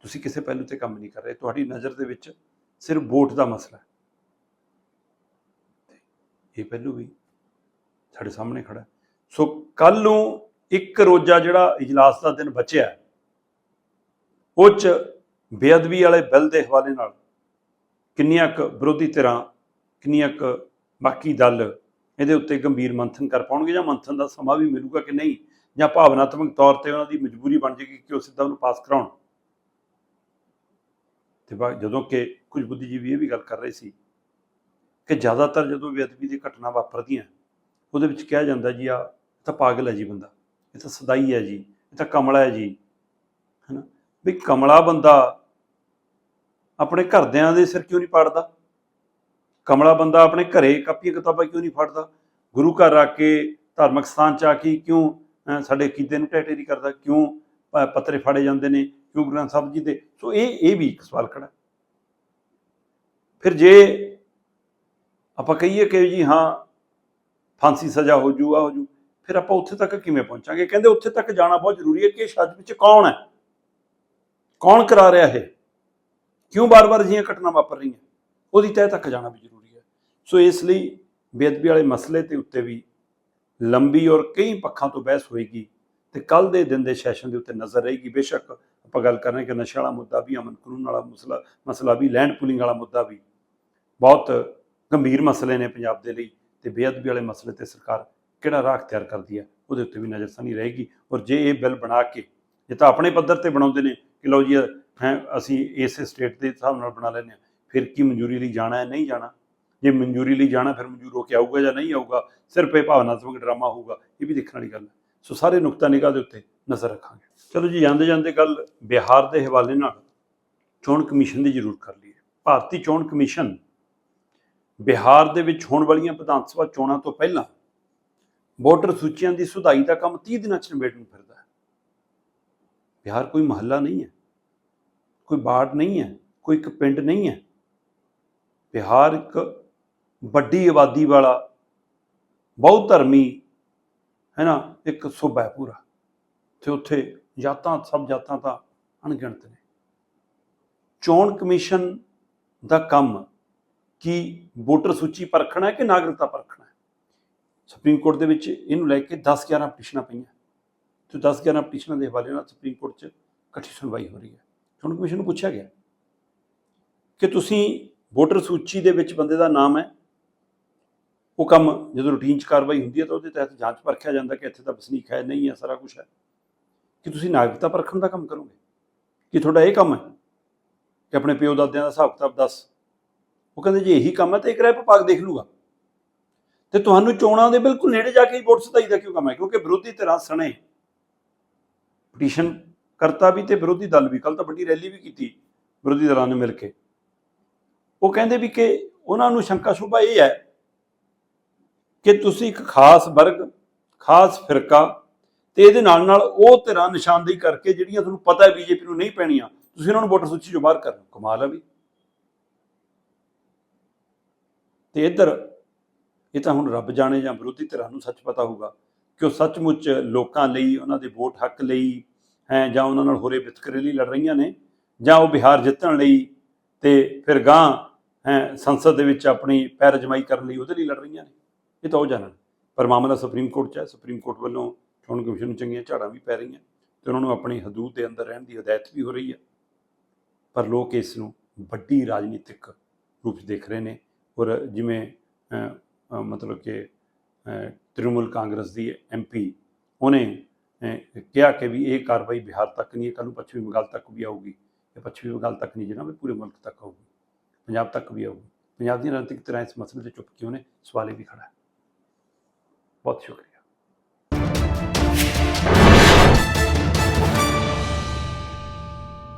ਤੁਸੀਂ ਕਿਸੇ ਪਹਿਲੂ ਤੇ ਕੰਮ ਨਹੀਂ ਕਰ ਰਹੇ। ਤੁਹਾਡੀ ਨਜ਼ਰ ਦੇ ਵਿੱਚ ਸਿਰਫ ਵੋਟ ਦਾ ਮਸਲਾ ਹੈ। ਇਹ ਪਹਿਲੂ ਵੀ ਸਾਡੇ ਸਾਹਮਣੇ ਖੜਾ ਸੋ ਕੱਲ ਨੂੰ ਇੱਕ ਰੋਜ਼ਾ ਜਿਹੜਾ ਇਜਲਾਸ ਦਾ ਦਿਨ ਬਚਿਆ ਉਹ ਚ ਬੇਅਦਬੀ ਵਾਲੇ ਬਿੱਲ ਦੇ ਹਵਾਲੇ ਨਾਲ ਕਿੰਨੀਆਂ ਕੁ ਵਿਰੋਧੀ ਧਿਰਾਂ, ਕਿੰਨੀਆਂ ਕੁ ਬਾਕੀ ਦਲ ਇਹਦੇ ਉੱਤੇ ਗੰਭੀਰ ਮੰਥਨ ਕਰ ਪਾਉਣਗੇ ਜਾਂ ਮੰਥਨ ਦਾ ਸਮਾਂ ਵੀ ਮਿਲੂਗਾ ਕਿ ਨਹੀਂ ਜਾਂ ਭਾਵਨਾਤਮਕ ਤੌਰ ਤੇ ਉਹਨਾਂ ਦੀ ਮਜਬੂਰੀ ਬਣ ਜਾਏਗੀ ਕਿ ਉਹ ਸਿੱਧਾ ਉਹਨੂੰ ਪਾਸ ਕਰਾਉਣ? ਤੇ ਬਾ, ਜਦੋਂ ਕਿ ਕੁਝ ਬੁੱਧੀਜੀਵੀ ਇਹ ਵੀ ਗੱਲ ਕਰ ਰਹੇ ਸੀ ਕਿ ਜ਼ਿਆਦਾਤਰ ਜਦੋਂ ਬੇਅਦਬੀ ਦੀ ਘਟਨਾ ਵਾਪਰਦੀਆਂ, ਉਹਦੇ ਵਿੱਚ ਕਿਹਾ ਜਾਂਦਾ ਜੀ, ਆ, ਇਹ ਤਾਂ ਪਾਗਲ ਹੈ ਜੀ ਬੰਦਾ, ਇਹ ਤਾਂ ਸਦਾਈ ਹੈ ਜੀ, ਇਹ ਤਾਂ ਕਮਲਾ ਹੈ ਜੀ, ਹੈਨਾ? ਵੀ ਕਮਲਾ ਬੰਦਾ ਆਪਣੇ ਘਰਦਿਆਂ ਦੇ ਸਿਰ ਕਿਉਂ ਨਹੀਂ ਪਾੜਦਾ? ਕਮਲਾ ਬੰਦਾ ਆਪਣੇ ਘਰੇ ਕਾਪੀਆਂ ਕਿਤਾਬਾਂ ਕਿਉਂ ਨਹੀਂ ਫੜਦਾ? ਗੁਰੂ ਘਰ ਆ ਕੇ ਧਾਰਮਿਕ ਸਥਾਨ ਚ ਆ ਕੇ ਕਿਉਂ ਸਾਡੇ ਕੀਤੇ ਨੂੰ ਟੈਟੇਰੀ ਕਰਦਾ? ਕਿਉਂ ਪੱਤਰੇ ਫਾੜੇ ਜਾਂਦੇ ਨੇ? ਕਿਉਂ ਗੁਰੂ ਗ੍ਰੰਥ ਸਾਹਿਬ ਜੀ ਦੇ? ਸੋ ਇਹ ਇਹ ਵੀ ਇੱਕ ਸਵਾਲ ਖੜਾ। ਫਿਰ ਜੇ ਆਪਾਂ ਕਹੀਏ ਕਿ ਜੀ ਹਾਂ, ਫਾਂਸੀ ਸਜ਼ਾ ਹੋ ਜੂ ਆ ਹੋ ਜੂ, ਫਿਰ ਆਪਾਂ ਉੱਥੇ ਤੱਕ ਕਿਵੇਂ ਪਹੁੰਚਾਂਗੇ? ਕਹਿੰਦੇ ਉੱਥੇ ਤੱਕ ਜਾਣਾ ਬਹੁਤ ਜ਼ਰੂਰੀ ਹੈ ਕਿ ਇਹ ਸੱਚ ਵਿੱਚ ਕੌਣ ਹੈ? ਕੌਣ ਕਰਾ ਰਿਹਾ ਹੈ ਕਿਉਂ ਬਾਰ-ਬਾਰ ਜਿਹੀਆਂ ਘਟਨਾ ਵਾਪਰ ਰਹੀਆਂ? ਉਹਦੀ ਤਹਿ ਤੱਕ ਜਾਣਾ ਵੀ ਜ਼ਰੂਰੀ ਹੈ। ਸੋ ਇਸ ਲਈ ਬੇਅਦਬੀ ਵਾਲੇ ਮਸਲੇ ਤੇ ਉੱਤੇ ਵੀ ਲੰਬੀ ਔਰ ਕਈ ਪੱਖਾਂ ਤੋਂ ਬਹਿਸ ਹੋਏਗੀ ਤੇ ਕੱਲ ਦੇ ਦਿਨ ਦੇ ਸੈਸ਼ਨ ਦੇ ਉੱਤੇ ਨਜ਼ਰ ਰਹੇਗੀ। ਬੇਸ਼ੱਕ ਆਪਾਂ ਗੱਲ ਕਰ ਰਹੇ ਹਾਂ ਕਿ ਨਸ਼ੇ ਵਾਲਾ ਮੁੱਦਾ ਵੀ, ਅਮਨ ਕਾਨੂੰਨ ਵਾਲਾ ਮਸਲਾ ਮਸਲਾ ਵੀ, ਲੈਂਡ ਪੂਲਿੰਗ ਵਾਲਾ ਮੁੱਦਾ ਵੀ ਬਹੁਤ ਗੰਭੀਰ ਮਸਲੇ ਨੇ ਪੰਜਾਬ ਦੇ ਲਈ ਤੇ ਬੇਅਦਬੀ ਵਾਲੇ ਮਸਲੇ ਤੇ ਸਰਕਾਰ ਕਿਹੜਾ ਰਾਹ ਅਖਤਿਆਰ ਕਰਦੀ ਹੈ, ਉਹਦੇ ਉੱਤੇ ਵੀ ਨਜ਼ਰਸਾਨੀ ਰਹੇਗੀ। ਔਰ ਜੇ ਇਹ ਬਿੱਲ ਬਣਾ ਕੇ, ਜੇ ਤਾਂ ਆਪਣੇ ਪੱਧਰ ਤੇ ਬਣਾਉਂਦੇ ਨੇ ਕਿ ਲਓ ਜੀ ਹੈ, ਅਸੀਂ ਇਸ ਸਟੇਟ ਦੇ ਹਿਸਾਬ ਨਾਲ ਬਣਾ ਲੈਂਦੇ ਹਾਂ। ਫਿਰ ਕੀ ਮਨਜ਼ੂਰੀ ਲਈ ਜਾਣਾ ਹੈ, ਨਹੀਂ ਜਾਣਾ? ਜੇ ਮਨਜ਼ੂਰੀ ਲਈ ਜਾਣਾ, ਫਿਰ ਮਨਜ਼ੂਰ ਹੋ ਕੇ ਆਊਗਾ ਜਾਂ ਨਹੀਂ ਆਊਗਾ? ਸਿਰਫ ਇਹ ਭਾਵਨਾਤਮਕ ਡਰਾਮਾ ਹੋਊਗਾ, ਇਹ ਵੀ ਦੇਖਣ ਵਾਲੀ ਗੱਲ ਹੈ। ਸੋ ਸਾਰੇ ਨੁਕਤਾ ਨਿਗਾਹ ਦੇ ਉੱਤੇ ਨਜ਼ਰ ਰੱਖਾਂਗੇ। ਚਲੋ ਜੀ, ਜਾਂਦੇ ਜਾਂਦੇ ਗੱਲ ਬਿਹਾਰ ਦੇ ਹਵਾਲੇ ਨਾਲ। ਚੋਣ ਕਮਿਸ਼ਨ ਦੀ ਜ਼ਰੂਰ ਕਰ ਲਈਏ। ਭਾਰਤੀ ਚੋਣ ਕਮਿਸ਼ਨ ਬਿਹਾਰ ਦੇ ਵਿੱਚ ਹੋਣ ਵਾਲੀਆਂ ਵਿਧਾਨ ਸਭਾ ਚੋਣਾਂ ਤੋਂ ਪਹਿਲਾਂ ਵੋਟਰ ਸੂਚੀਆਂ ਦੀ ਸੁਧਾਈ ਦਾ ਕੰਮ 30 ਦਿਨਾਂ ਚ ਨਿਬੇੜਨ ਨੂੰ ਫਿਰਦਾ ਹੈ। ਬਿਹਾਰ ਕੋਈ ਮਹੱਲਾ ਨਹੀਂ ਹੈ। ਕੋਈ ਬਾੜ ਨਹੀਂ ਹੈ, ਕੋਈ ਇੱਕ ਪਿੰਡ ਨਹੀਂ ਹੈ। ਬਿਹਾਰ ਇੱਕ ਵੱਡੀ ਆਬਾਦੀ ਵਾਲਾ, ਬਹੁਤ ਧਰਮੀ, ਹੈ ਨਾ, ਇੱਕ ਸੂਬਾ ਹੈ ਪੂਰਾ। ਤੇ ਉੱਥੇ ਜਾਤਾਂ, ਸਭ ਜਾਤਾਂ ਤਾਂ ਅਣਗਿਣਤ ਨੇ। ਚੋਣ ਕਮਿਸ਼ਨ ਦਾ ਕੰਮ ਕੀ ਵੋਟਰ ਸੂਚੀ ਪਰਖਣਾ ਹੈ ਕਿ ਨਾਗਰਿਕਤਾ ਪਰਖਣਾ ਹੈ? ਸੁਪਰੀਮ ਕੋਰਟ ਦੇ ਵਿੱਚ ਇਹਨੂੰ ਲੈ ਕੇ 10 11 ਪਟੀਸ਼ਨਾਂ ਪਈਆਂ। ਤੇ 10 11 ਪਟੀਸ਼ਨਾਂ ਦੇ ਹਵਾਲੇ ਨਾਲ ਸੁਪਰੀਮ ਕੋਰਟ 'ਚ ਇਕੱਠੀ ਸੁਣਵਾਈ ਹੋ ਰਹੀ ਹੈ। ਚੋਣ ਕਮਿਸ਼ਨ ਨੂੰ ਪੁੱਛਿਆ ਗਿਆ ਕਿ ਤੁਸੀਂ ਵੋਟਰ ਸੂਚੀ ਦੇ ਵਿੱਚ ਬੰਦੇ ਦਾ ਨਾਮ ਹੈ, ਉਹ ਕੰਮ ਜਦੋਂ ਰੂਟੀਨ 'ਚ ਕਾਰਵਾਈ ਹੁੰਦੀ ਹੈ ਤਾਂ ਉਹਦੇ ਤਹਿਤ ਜਾਂਚ ਪਰਖਿਆ ਜਾਂਦਾ ਕਿ ਇੱਥੇ ਤਾਂ ਵਸਨੀਕ ਹੈ, ਨਹੀਂ ਹੈ, ਸਾਰਾ ਕੁਝ ਹੈ। ਕਿ ਤੁਸੀਂ ਨਾਗਰਿਕਤਾ ਪਰਖਣ ਦਾ ਕੰਮ ਕਰੋਗੇ? ਕਿ ਤੁਹਾਡਾ ਇਹ ਕੰਮ ਹੈ ਕਿ ਆਪਣੇ ਪਿਓ ਦਾਦਿਆਂ ਦਾ ਹਿਸਾਬ ਕਿਤਾਬ ਦੱਸ? ਉਹ ਕਹਿੰਦੇ ਜੇ ਇਹੀ ਕੰਮ ਹੈ ਤਾਂ ਇੱਕ ਰਹਿ ਵਿਭਾਗ ਦੇਖ ਲੂਗਾ। ਤੇ ਤੁਹਾਨੂੰ ਚੋਣਾਂ ਦੇ ਬਿਲਕੁਲ ਨੇੜੇ ਜਾ ਕੇ ਵੋਟ ਸਦਾਈ ਦਾ ਕਿਉਂ ਕੰਮ ਹੈ? ਕਿਉਂਕਿ ਵਿਰੋਧੀ ਧਿਰਾਂ ਸਣੇ। ਪਟੀਸ਼ਨ ਕਰਤਾ ਵੀ ਤੇ ਵਿਰੋਧੀ ਦਲ ਵੀ ਕੱਲ ਤਾਂ ਵੱਡੀ ਰੈਲੀ ਵੀ ਕੀਤੀ ਵਿਰੋਧੀ ਦਲਾਂ ਨੇ ਮਿਲ ਕੇ। ਉਹ ਕਹਿੰਦੇ ਵੀ ਕਿ ਉਹਨਾਂ ਨੂੰ ਸ਼ੰਕਾ ਸ਼ੁਭਾ ਇਹ ਹੈ ਕਿ ਤੁਸੀਂ ਇੱਕ ਖਾਸ ਵਰਗ, ਖਾਸ ਫਿਰਕਾ ਤੇ ਇਹਦੇ ਨਾਲ ਨਾਲ ਉਹ ਧਿਰਾਂ ਨਿਸ਼ਾਨਦੇਹੀ ਕਰਕੇ ਜਿਹੜੀਆਂ ਤੁਹਾਨੂੰ ਪਤਾ ਹੈ ਬੀਜੇਪੀ ਨੂੰ ਨਹੀਂ ਪੈਣੀਆਂ, ਤੁਸੀਂ ਉਹਨਾਂ ਨੂੰ ਵੋਟਰ ਸੂਚੀ ਚੋਂ ਬਾਹਰ ਕਰ ਦਿਓ ਕਮਾਲ ਆ ਵੀ। ਤੇ ਇੱਧਰ, ਇਹ ਤਾਂ ਹੁਣ ਰੱਬ ਜਾਣੇ ਜਾਂ ਵਿਰੋਧੀ ਧਿਰਾਂ ਨੂੰ ਸੱਚ ਪਤਾ ਹੋਊਗਾ ਕਿ ਉਹ ਸੱਚਮੁੱਚ ਲੋਕਾਂ ਲਈ, ਉਹਨਾਂ ਦੇ ਵੋਟ ਹੱਕ ਲਈ ਜਾਂ ਉਹਨਾਂ ਨਾਲ ਹੋਰੇ ਵਿਤਕਰੇ ਲਈ ਲੜ ਰਹੀਆਂ ਨੇ, ਜਾਂ ਉਹ ਬਿਹਾਰ ਜਿੱਤਣ ਲਈ ਤੇ ਫਿਰ ਗਾਂ ਹੈ, ਸੰਸਦ ਦੇ ਵਿੱਚ ਆਪਣੀ ਪੈਰ ਅਜਮਾਈ ਕਰਨ ਲਈ ਉਹਦੇ ਲਈ ਲੜ ਰਹੀਆਂ ਨੇ। ਇਹ ਤਾਂ ਉਹ ਜਾਣਨ। ਪਰ ਮਾਮਲਾ ਸੁਪਰੀਮ ਕੋਰਟ 'ਚ ਹੈ। ਸੁਪਰੀਮ ਕੋਰਟ ਵੱਲੋਂ ਚੋਣ ਕਮਿਸ਼ਨ ਨੂੰ ਚੰਗੀਆਂ ਝਾੜਾਂ ਵੀ ਪੈ ਰਹੀਆਂ ਤੇ ਉਹਨਾਂ ਨੂੰ ਆਪਣੀ ਹਦੂਦ ਦੇ ਅੰਦਰ ਰਹਿਣ ਦੀ ਹਦਾਇਤ ਵੀ ਹੋ ਰਹੀ ਹੈ। ਪਰ ਲੋਕ ਇਸ ਨੂੰ ਵੱਡੀ ਰਾਜਨੀਤਿਕ ਰੂਪ 'ਚ ਦੇਖ ਰਹੇ ਨੇ ਔਰ ਜਿਵੇਂ ਮਤਲਬ ਕਿ ਤ੍ਰਿਣਮੂਲ ਕਾਂਗਰਸ ਦੀ ਐਮਪੀ ਉਹਨੇ ਕਿਹਾ ਕਿ ਵੀ ਇਹ ਕਾਰਵਾਈ ਬਿਹਾਰ ਤੱਕ ਨਹੀਂ ਹੈ ਕੱਲ੍ਹ ਨੂੰ ਪੱਛਮੀ ਬੰਗਾਲ ਤੱਕ ਵੀ ਆਊਗੀ ਇਹ ਪੱਛਮੀ ਬੰਗਾਲ ਤੱਕ ਨਹੀਂ ਜਨਾਬ ਇਹ ਪੂਰੇ ਮੁਲਕ ਤੱਕ ਆਊਗੀ, ਪੰਜਾਬ ਤੱਕ ਵੀ ਆਊਗੀ। ਪੰਜਾਬ ਦੀਆਂ ਰਾਜਨੀਤਿਕ ਤਰ੍ਹਾਂ ਇਸ ਮਸਲੇ ਤੇ ਚੁੱਪ ਕਿਉਂ ਨੇ? ਸਵਾਲ ਇਹ ਵੀ ਖੜਾ ਹੈ। ਬਹੁਤ ਸ਼ੁਕਰੀਆ।